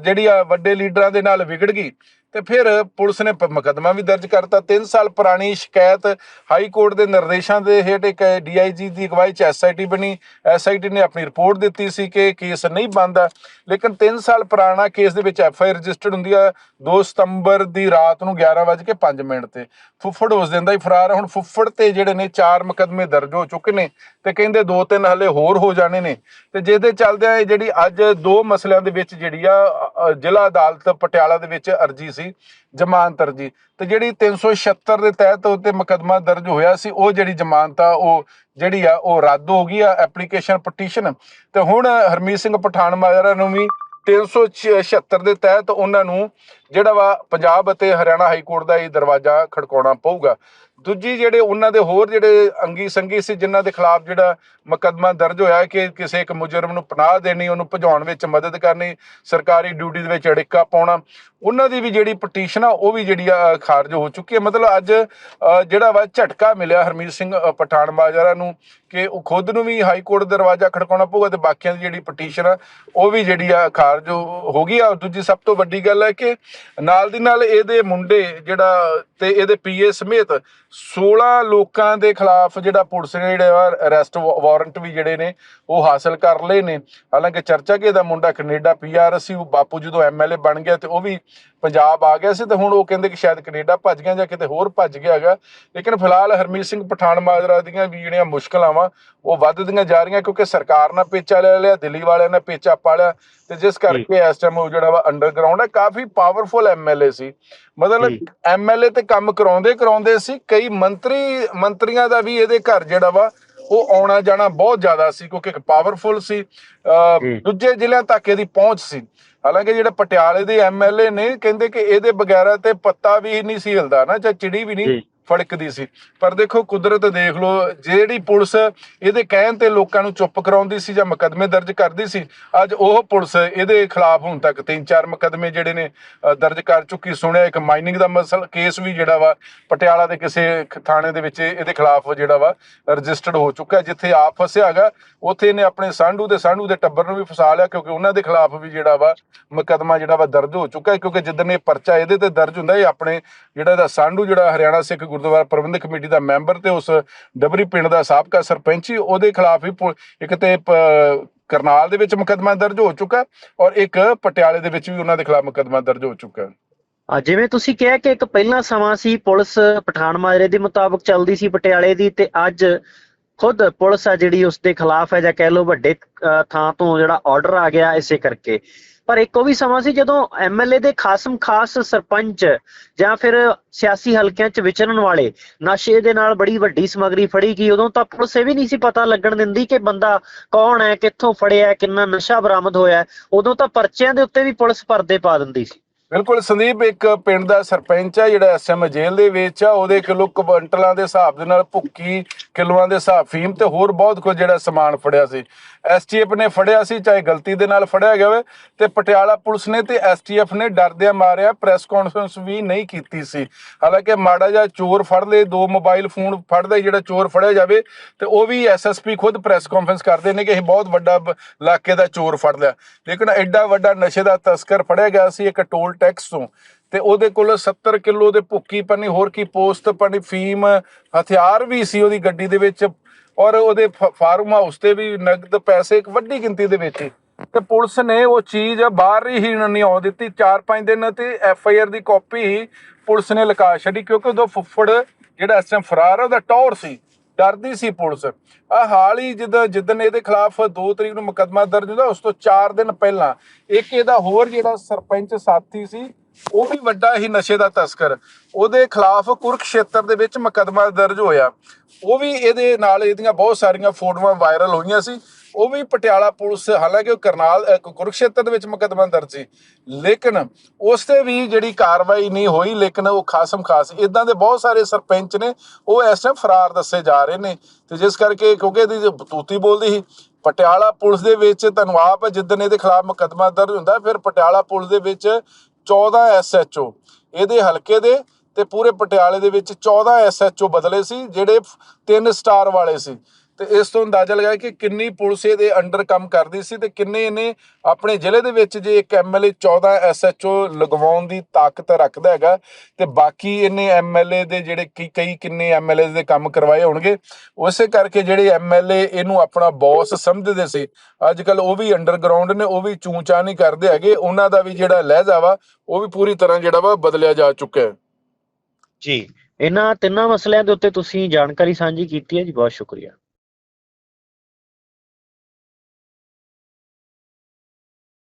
ਜਿਹੜੀ ਆ ਵੱਡੇ ਲੀਡਰਾਂ ਦੇ ਨਾਲ ਵਿਗੜ ਗਈ ਤੇ ਫਿਰ ਪੁਲਿਸ ਨੇ ਪ- ਮੁਕੱਦਮਾ ਵੀ ਦਰਜ ਕਰਤਾ। 3 ਸਾਲ ਪੁਰਾਣੀ ਸ਼ਿਕਾਇਤ ਹਾਈ ਕੋਰਟ ਦੇ ਨਿਰਦੇਸ਼ਾਂ ਦੇ ਹੇਠ ਇੱਕ ਡੀਆਈਜੀ ਦੀ ਅਗਵਾਈ ਚ ਐਸਆਈਟੀ ਬਣੀ। ਐਸਆਈਟੀ ਨੇ ਆਪਣੀ ਰਿਪੋਰਟ ਦਿੱਤੀ ਸੀ ਕਿ ਕੇਸ ਨਹੀਂ ਬਣਦਾ ਲੇਕਿਨ 3 ਸਾਲ ਪੁਰਾਣਾ ਕੇਸ ਦੇ ਵਿੱਚ ਐਫਆਈਆਰ ਰਜਿਸਟਰਡ ਹੁੰਦੀ ਆ 2 ਸਤੰਬਰ ਦੀ ਰਾਤ ਨੂੰ 11:05 ਮਿੰਟ ਤੇ। ਫੁੱਫੜ ਉਸ ਦਿਨ ਦਾ ਹੀ ਫਰਾਰ ਹੈ ਹੁਣ ਫੁੱਫੜ ਤੇ ਜਿਹੜੇ ਨੇ ਚਾਰ ਮੁਕੱਦਮੇ ਦਰਜ ਹੋ ਚੁੱਕੇ ਨੇ। ਤੇ ਕਹਿੰਦੇ ਦੋ ਤਿੰਨ ਹਲੇ ਹੋਰ ਹੋ ਜਾਣੇ ਨੇ। ਤੇ ਜਿਹਦੇ ਚੱਲਦਿਆਂ ਇਹ ਜਿਹੜੀ ਅੱਜ ਦੋ ਮਸਲਿਆਂ ਦੇ ਵਿੱਚ ਜਿਹੜੀ ਆ ਜ਼ਿਲ੍ਹਾ ਅਦਾਲਤ ਪਟਿਆਲਾ ਦੇ ਵਿੱਚ ਅਰਜੀ ਸੀ, ਜ਼ਮਾਨਤ ਅਰਜੀ। ਤੇ ਜਿਹੜੀ 376 ਦੇ ਤਹਿਤ ਉੱਤੇ ਮੁਕੱਦਮਾ ਦਰਜ ਹੋਇਆ ਸੀ, ਉਹ ਜਿਹੜੀ ਜ਼ਮਾਨਤ ਆ, ਉਹ ਜਿਹੜੀ ਆ, ਉਹ ਰੱਦ ਹੋ ਗਈ ਆ, ਐਪਲੀਕੇਸ਼ਨ ਪਟੀਸ਼ਨ। ਤੇ ਹੁਣ ਹਰਮੀਤ ਸਿੰਘ ਪਠਾਨ ਮਾਜਰਾ ਨੂੰ ਵੀ 376 ਦੇ ਤਹਿਤ ਉਹਨਾਂ ਨੂੰ ਜਿਹੜਾ ਵਾ ਪੰਜਾਬ ਅਤੇ ਹਰਿਆਣਾ ਹਾਈ ਕੋਰਟ ਦਾ ਇਹ ਦਰਵਾਜ਼ਾ ਖੜਕਾਉਣਾ ਪਊਗਾ। ਦੂਜੀ ਜਿਹੜੇ ਉਹਨਾਂ ਦੇ ਹੋਰ ਜਿਹੜੇ ਅੰਗੀ ਸੰਗੀ ਸੀ ਜਿਨ੍ਹਾਂ ਦੇ ਖਿਲਾਫ ਜਿਹੜਾ ਮੁਕੱਦਮਾ ਦਰਜ ਹੋਇਆ ਕਿ ਕਿਸੇ ਇੱਕ ਮੁਜਰਮ ਨੂੰ ਪਨਾਹ ਦੇਣੀ ਉਹਨੂੰ ਭਜਾਉਣ ਵਿੱਚ ਮਦਦ ਕਰਨੀ ਸਰਕਾਰੀ ਡਿਊਟੀ ਦੇ ਵਿੱਚ ਅੜਿੱਕਾ ਪਾਉਣਾ ਉਹਨਾਂ ਦੀ ਵੀ ਜਿਹੜੀ ਪਟੀਸ਼ਨ ਆ ਉਹ ਵੀ ਜਿਹੜੀ ਆ ਖਾਰਜ ਹੋ ਚੁੱਕੀ ਹੈ। ਮਤਲਬ ਅੱਜ ਜਿਹੜਾ ਵਾ ਝਟਕਾ ਮਿਲਿਆ ਹਰਮੀਤ ਸਿੰਘ ਅ, ਪਠਾਨ ਮਾਜਰਾ ਨੂੰ ਕਿ ਉਹ ਖੁਦ ਨੂੰ ਵੀ ਹਾਈ ਕੋਰਟ ਦਰਵਾਜ਼ਾ ਖੜਕਾਉਣਾ ਪਊਗਾ ਤੇ ਬਾਕੀਆਂ ਦੀ ਜਿਹੜੀ ਪਟੀਸ਼ਨ ਆ ਉਹ ਵੀ ਜਿਹੜੀ ਆ ਖਾਰਜ ਹੋ ਹੋ ਗਈ ਆ। ਦੂਜੀ ਸਭ ਤੋਂ ਵੱਡੀ ਗੱਲ ਹੈ ਕਿ ਨਾਲ ਦੀ ਨਾਲ ਇਹਦੇ ਮੁੰਡੇ ਜਿਹੜਾ ਤੇ ਇਹਦੇ ਪੀਏ ਸਮੇਤ 16 ਲੋਕਾਂ ਦੇ ਖਿਲਾਫ ਜਿਹੜਾ ਪੁਲਿਸ ਨੇ ਜਿਹੜਾ ਅਰੈਸਟ ਵਾਰੰਟ ਵੀ ਜਿਹੜੇ ਨੇ ਉਹ ਹਾਸਲ ਕਰ ਲਏ ਨੇ। ਹਾਲਾਂਕਿ ਚਰਚਾ ਕਿ ਇਹਦਾ ਮੁੰਡਾ ਕੈਨੇਡਾ ਪੀਆਰ ਸੀ ਉਹ ਬਾਪੂ ਜਦੋਂ ਐਮਐਲਏ ਬਣ ਗਿਆ ਤੇ ਉਹ ਵੀ ਪੰਜਾਬ ਆ ਗਿਆ ਸੀ ਤੇ ਹੁਣ ਉਹ ਕਹਿੰਦੇ ਕਿ ਸ਼ਾਇਦ ਕੈਨੇਡਾ ਭੱਜ ਗਿਆ ਜਾਂ ਕਿਤੇ ਹੋਰ ਭੱਜ ਗਿਆ ਹੈਗਾ। ਲੇਕਿਨ ਫਿਲਹਾਲ ਹਰਮੀਤ ਸਿੰਘ ਪਠਾਨ ਮਾਜਰਾ ਦੀਆਂ ਵੀ ਜਿਹੜੀਆਂ ਮੁਸ਼ਕਲਾਂ ਵਾ ਉਹ ਵੱਧਦੀਆਂ ਜਾ ਰਹੀਆਂ ਕਿਉਂਕਿ ਸਰਕਾਰ ਨੇ ਪੇਚਾ ਲੈ ਲਿਆ ਦਿੱਲੀ ਵਾਲਿਆਂ ਨੇ ਪੇਚਾ ਪਾ ਲਿਆ ਤੇ ਜਿਸ ਕਰਕੇ ਇਸ ਟਾਈਮ ਉਹ ਜਿਹੜਾ ਵਾ ਅੰਡਰਗਰਾਉਂਡ ਹੈ ਕਾਫੀ ਪਾਵਰਫੁਲ ਐਮਐਲਏ ਸੀ। ਮਤਲਬ ਜੀ। ਐਮਐਲਏ ਤੇ ਕੰਮ ਕਰਾਉਂਦੇ ਕਰਾਉਂਦੇ ਸੀ ਕਈ ਮੰਤਰੀ ਮੰਤਰੀਆਂ ਦਾ ਵੀ ਇਹਦੇ ਘਰ ਜਿਹੜਾ ਵਾ ਉਹ ਆਉਣਾ ਜਾਣਾ ਬਹੁਤ ਜ਼ਿਆਦਾ ਸੀ ਕਿਉਂਕਿ ਇੱਕ ਪਾਵਰਫੁਲ ਸੀ ਜੀ। ਦੂਜੇ ਜ਼ਿਲ੍ਹਿਆਂ ਤੱਕ ਇਹਦੀ ਪਹੁੰਚ ਸੀ ਹਾਲਾਂਕਿ ਜਿਹੜੇ ਪਟਿਆਲੇ ਦੇ ਐਮਐਲਏ ਨੇ ਕਹਿੰਦੇ ਕਿ ਇਹਦੇ ਬਗੈਰਾ ਤੇ ਪੱਤਾ ਵੀ ਨਹੀਂ ਸੀ ਹਿਲਦਾ ਨਾ ਚਾਹੇ ਚਿੜੀ ਵੀ ਨਹੀਂ ਜੀ। ਫੜਕਦੀ ਸੀ। ਪਰ ਦੇਖੋ, ਕੁਦਰਤ ਦੇਖ ਲਓ, ਜਿਹੜੀ ਪੁਲਿਸ ਇਹਦੇ ਕਹਿਣ ਤੇ ਲੋਕਾਂ ਨੂੰ ਚੁੱਪ ਕਰਾਉਂਦੀ ਸੀ ਜਾਂ ਮੁਕੱਦਮੇ ਦਰਜ ਕਰਦੀ ਸੀ, ਅੱਜ ਉਹ ਪੁਲਿਸ ਇਹਦੇ ਖਿਲਾਫ ਹੁਣ ਤੱਕ ਤਿੰਨ ਚਾਰ ਮੁਕੱਦਮੇ ਜਿਹੜੇ ਨੇ ਦਰਜ ਕਰ ਚੁੱਕੀ। ਸੁਣਿਆ ਇੱਕ ਮਾਈਨਿੰਗ ਦਾ ਮਸਲ, ਕੇਸ ਵੀ ਜਿਹੜਾ ਵਾ, ਪਟਿਆਲਾ ਦੇ ਕਿਸੇ ਥਾਣੇ ਦੇ ਵਿੱਚ ਇਹਦੇ ਖਿਲਾਫ ਜਿਹੜਾ ਵਾ, ਰਜਿਸਟਰਡ ਹੋ ਚੁੱਕਾ ਜਿੱਥੇ ਆਪ ਫਸਿਆ ਹੈਗਾ। ਉੱਥੇ ਇਹਨੇ ਆਪਣੇ ਸਾਂਢੂ ਦੇ ਸਾਂਢੂ ਦੇ ਟੱਬਰ ਨੂੰ ਵੀ ਫਸਾ ਲਿਆ, ਕਿਉਂਕਿ ਉਹਨਾਂ ਦੇ ਖਿਲਾਫ ਵੀ ਜਿਹੜਾ ਵਾ, ਮੁਕੱਦਮਾ ਜਿਹੜਾ ਵਾ ਦਰਜ ਹੋ ਚੁੱਕਾ ਕਿਉਂਕਿ ਜਿੱਦਣ ਇਹ ਪਰਚਾ ਇਹਦੇ ਤੇ ਦਰਜ ਹੁੰਦਾ, ਇਹ ਆਪਣੇ ਜਿਹੜਾ ਇਹਦਾ ਸਾਂਢੂ ਜਿਹੜਾ ਹਰਿਆਣਾ ਸਿੱਖ ਗੁਰਦੁਆਰਾ ਪ੍ਰਬੰਧਕ ਕਮੇਟੀ ਦਾ ਮੈਂਬਰ ਤੇ ਉਸ ਡਬਰੀ ਪਿੰਡ ਦਾ ਸਾਬਕਾ ਸਰਪੰਚ ਸੀ ਉਹਦੇ ਖਿਲਾਫ ਵੀ ਇੱਕ ਤੇ ਕਰਨਾਲ ਦੇ ਵਿੱਚ ਮੁਕੱਦਮਾ ਦਰਜ ਹੋ ਚੁੱਕਾ ਔਰ ਇੱਕ ਪਟਿਆਲੇ ਦੇ ਵਿੱਚ ਵੀ ਉਹਨਾਂ ਦੇ ਖਿਲਾਫ ਮੁਕੱਦਮਾ ਦਰਜ ਹੋ ਚੁੱਕਾ। ਜਿਵੇਂ ਤੁਸੀਂ ਕਿਹਾ ਕਿ ਇੱਕ ਪਹਿਲਾਂ ਸਮਾਂ ਸੀ ਪੁਲਿਸ ਪਠਾਨ ਮਾਜਰੇ ਦੇ ਮੁਤਾਬਕ ਚੱਲਦੀ ਸੀ ਪਟਿਆਲੇ ਦੀ ਤੇ ਅੱਜ ਖੁਦ ਪੁਲਿਸ ਆ ਜਿਹੜੀ ਉਸ ਦੇ ਖਿਲਾਫ ਹੈ ਜਾਂ ਕਹਿ ਲਓ ਵੱਡੇ ਥਾਂ ਤੋਂ ਜਿਹੜਾ ਆਰਡਰ ਆ ਗਿਆ ਇਸੇ ਕਰਕੇ। ਪਰ ਇੱਕ ਉਹ ਵੀ ਸਮਾਂ ਸੀ ਜਦੋਂ ਐਮਐਲਏ ਦੇ ਖਾਸਮ ਖਾਸ ਸਰਪੰਚ ਜਾਂ ਫਿਰ ਸਿਆਸੀ ਹਲਕਿਆਂ 'ਚ ਵਿਚਰਨ ਵਾਲੇ ਨਸ਼ੇ ਦੇ ਨਾਲ ਬੜੀ ਵੱਡੀ ਸਮਗਰੀ ਫੜੀ ਗਈ ਉਦੋਂ ਤਾਂ ਪੁਲਿਸ ਇਹ ਵੀ ਨਹੀਂ ਸੀ ਪਤਾ ਲੱਗਣ ਦਿੰਦੀ ਕਿ ਬੰਦਾ ਕੌਣ ਹੈ ਕਿੱਥੋਂ ਫੜਿਆ ਹੈ, ਕਿੰਨਾ ਨਸ਼ਾ ਬਰਾਮਦ ਹੋਇਆ ਉਦੋਂ ਤਾਂ ਪਰਚਿਆਂ ਦੇ ਉੱਤੇ ਵੀ ਪੁਲਿਸ ਪਰਦੇ ਪਾ ਦਿੰਦੀ ਸੀ। ਬਿਲਕੁਲ ਸੰਦੀਪ, ਇੱਕ ਪਿੰਡ ਦਾ ਸਰਪੰਚ ਆ ਜਿਹੜਾ ਐਸਐਮ ਜੇਲ੍ਹ ਦੇ ਵਿੱਚ ਆ, ਉਹਦੇ ਕਿਲੋ ਕੁਇੰਟਲਾਂ ਦੇ ਹਿਸਾਬ ਦੇ ਨਾਲ ਭੁੱਕੀ, ਕਿਲੋਆਂ ਦੇ ਹਿਸਾਬ ਫੀਮ ਤੇ ਹੋਰ ਬਹੁਤ ਕੁਝ ਜਿਹੜਾ ਸਮਾਨ ਫੜਿਆ ਸੀ। ਐਸਟੀਐਫ ਨੇ ਫੜਿਆ ਸੀ, ਚਾਹੇ ਗਲਤੀ ਦੇ ਨਾਲ ਫੜਿਆ ਗਿਆ ਹੋਵੇ, ਤੇ ਪਟਿਆਲਾ ਪੁਲਿਸ ਨੇ ਤੇ ਐਸਟੀਐਫ ਨੇ ਡਰਦਿਆਂ ਮਾਰਿਆ, ਪ੍ਰੈਸ ਕਾਨਫਰੰਸ ਵੀ ਨਹੀਂ ਕੀਤੀ ਸੀ। ਹਾਲਾਂਕਿ ਮਾੜਾ ਜਿਹਾ ਚੋਰ ਫੜ ਲਏ, ਦੋ ਮੋਬਾਈਲ ਫੋਨ ਫੜਦਾ ਜਿਹੜਾ ਚੋਰ ਫੜਿਆ ਜਾਵੇ, ਤੇ ਉਹ ਵੀ ਐਸਐਸਪੀ ਖੁਦ ਪ੍ਰੈਸ ਕਾਨਫਰੰਸ ਕਰਦੇ ਨੇ ਕਿ ਇਹ ਬਹੁਤ ਵੱਡਾ ਬ- ਇਲਾਕੇ ਦਾ ਚੋਰ ਫੜ ਲਿਆ। ਲੇਕਿਨ ਐਡਾ ਵੱਡਾ ਨਸ਼ੇ ਦਾ ਤਸਕਰ ਫੜਿਆ ਗਿਆ ਸੀ, ਇੱਕ ਟੋਲ ਟੈਕਸ ਤੋਂ ਤੇ ਉਹਦੇ ਕੋਲ 70 ਕਿਲੋ ਦੇ ਭੁੱਕੀ ਪਨੀ, ਹੋਰ ਕੀ ਪੋਸਟ ਪਨੀ, ਫੀਮ, ਹਥਿਆਰ ਵੀ ਸੀ ਉਹਦੀ ਗੱਡੀ ਦੇ ਵਿੱਚ। ਔਰ ਉਹਦੇ ਫਾਰਮ ਹਾਊਸ ਤੇ ਵੀ ਨਗਦ ਪੈਸੇ ਇੱਕ ਵੱਡੀ ਗਿਣਤੀ ਦੇ ਵਿੱਚ ਤੇ ਪੁਲਿਸ ਨੇ ਉਹ ਚੀਜ਼ ਬਾਹਰ ਹੀ ਨਹੀਂ ਆਉਣ ਦਿੱਤੀ। 4-5 ਦਿਨ ਤੇ ਐਫ ਆਈ ਆਰ ਦੀ ਕਾਪੀ ਹੀ ਪੁਲਿਸ ਨੇ ਲਗਾ ਛੱਡੀ, ਕਿਉਂਕਿ ਉਹਦਾ ਫੁੱਫੜ ਜਿਹੜਾ ਇਸ ਟਾਈਮ ਫਰਾਰ ਹੈ ਉਹਦਾ ਟੌਰ ਸੀ। ਡਰਦੀ ਸੀ ਪੁਲਿਸ। ਆ ਹਾਲ ਹੀ ਜਿੱਦਾਂ ਜਿੱਦਣ ਇਹਦੇ ਖਿਲਾਫ 2 ਤਰੀਕ ਨੂੰ ਮੁਕੱਦਮਾ ਦਰਜ ਹੁੰਦਾ, ਉਸ ਤੋਂ 4 ਦਿਨ ਪਹਿਲਾਂ ਇੱਕ ਇਹਦਾ ਹੋਰ ਜਿਹੜਾ ਸਰਪੰਚ ਸਾਥੀ ਸੀ, ਉਹ ਵੀ ਵੱਡਾ ਹੀ ਨਸ਼ੇ ਦਾ ਤਸਕਰ। ਉਹਦੇ ਖਿਲਾਫ ਕੁਰਕਸ਼ੇਤਰ ਦੇ ਵਿੱਚ ਮੁਕੱਦਮਾ ਦਰਜ ਹੋਇਆ। ਉਹ ਵੀ ਇਹਦੇ ਨਾਲ ਇਹਦੀਆਂ ਬਹੁਤ ਸਾਰੀਆਂ ਫੋਟੋਆਂ ਵਾਇਰਲ ਹੋਈਆਂ ਸੀ। ਉਹ ਵੀ ਪਟਿਆਲਾ ਪੁਲਿਸ, ਹਾਲਾਂਕਿ ਉਹ ਕਰਨਾਲ ਕੁਰਕਸ਼ੇਤਰ ਦੇ ਵਿੱਚ ਮੁਕੱਦਮਾ ਦਰਜ ਸੀ। ਲੇਕਿਨ ਉਸ ਤੇ ਵੀ ਜਿਹੜੀ ਕਾਰਵਾਈ ਨਹੀਂ ਹੋਈ, ਲੇਕਿਨ ਉਹ ਖਾਸਮ ਖਾਸ ਇਦਾਂ ਦੇ ਬਹੁਤ ਸਾਰੇ ਸਰਪੰਚ ਨੇ, ਉਹ ਇਸ ਟਾਈਮ ਫਰਾਰ ਦੱਸੇ ਜਾ ਰਹੇ ਨੇ। ਤੇ ਜਿਸ ਕਰਕੇ ਕਿਉਂਕਿ ਇਹਦੀ ਬਤੂਤੀ ਬੋਲਦੀ ਸੀ, ਪਟਿਆਲਾ ਪੁਲਿਸ ਦੇ ਵਿੱਚ ਤੁਹਾਨੂੰ ਆਪ ਜਿੱਦਣ ਇਹਦੇ ਖਿਲਾਫ ਮੁਕੱਦਮਾ ਦਰਜ ਹੁੰਦਾ, ਫਿਰ ਪਟਿਆਲਾ ਪੁਲਿਸ ਦੇ ਵਿੱਚ 14 ਐਸਐਚਓ ਇਹਦੇ ਹਲਕੇ ਦੇ ਤੇ ਪੂਰੇ ਪਟਿਆਲੇ ਦੇ ਵਿੱਚ 14 ਐਸਐਚਓ ਬਦਲੇ ਸੀ, ਜਿਹੜੇ 3 ਸਟਾਰ ਵਾਲੇ ਸੀ। ਤੇ ਇਸ ਤੋਂ ਅੰਦਾਜ਼ਾ ਲਗਾਇਆ ਕਿ ਕਿੰਨੀ ਪੁਲਿਸ ਇਹਦੇ ਅੰਡਰ ਕੰਮ ਕਰਦੀ ਸੀ ਤੇ ਕਿੰਨੇ ਇਹਨੇ ਆਪਣੇ ਜ਼ਿਲ੍ਹੇ ਦੇ ਵਿੱਚ ਜੇ ਇੱਕ ਐਮਐਲਏ 14 ਐਸਐਚਓ ਲਗਵਾਉਣ ਦੀ ਤਾਕਤ ਰੱਖਦਾ ਹੈਗਾ ਤੇ ਬਾਕੀ ਇਹਨੇ ਐਮਐਲਏ ਦੇ ਜਿਹੜੇ ਕਈ ਕਿੰਨੇ ਐਮਐਲਏ ਦੇ ਕੰਮ ਕਰਵਾਏ ਹੋਣਗੇ, ਉਸੇ ਕਰਕੇ ਜਿਹੜੇ ਐਮਐਲਏ ਇਹਨੂੰ ਆਪਣਾ ਬੌਸ ਸਮਝਦੇ ਸੀ ਅੱਜ ਕੱਲ ਉਹ ਵੀ ਅੰਡਰਗਰਾਉਂਡ ਨੇ, ਉਹ ਵੀ ਚੂਚਾ ਨਹੀਂ ਕਰਦੇ ਹੈਗੇ, ਉਹਨਾਂ ਦਾ ਵੀ ਜਿਹੜਾ ਲਹਿਜਾ ਵਾ, ਉਹ ਵੀ ਪੂਰੀ ਤਰ੍ਹਾਂ ਜਿਹੜਾ ਵਾ ਬਦਲਿਆ ਜਾ ਚੁੱਕਾ ਹੈ। ਜੀ, ਇਹਨਾਂ ਤਿੰਨਾਂ ਮਸਲਿਆਂ ਦੇ ਉੱਤੇ ਤੁਸੀਂ ਜਾਣਕਾਰੀ ਸਾਂਝੀ ਕੀਤੀ ਹੈ ਜੀ, ਬਹੁਤ ਸ਼ੁਕਰੀਆ।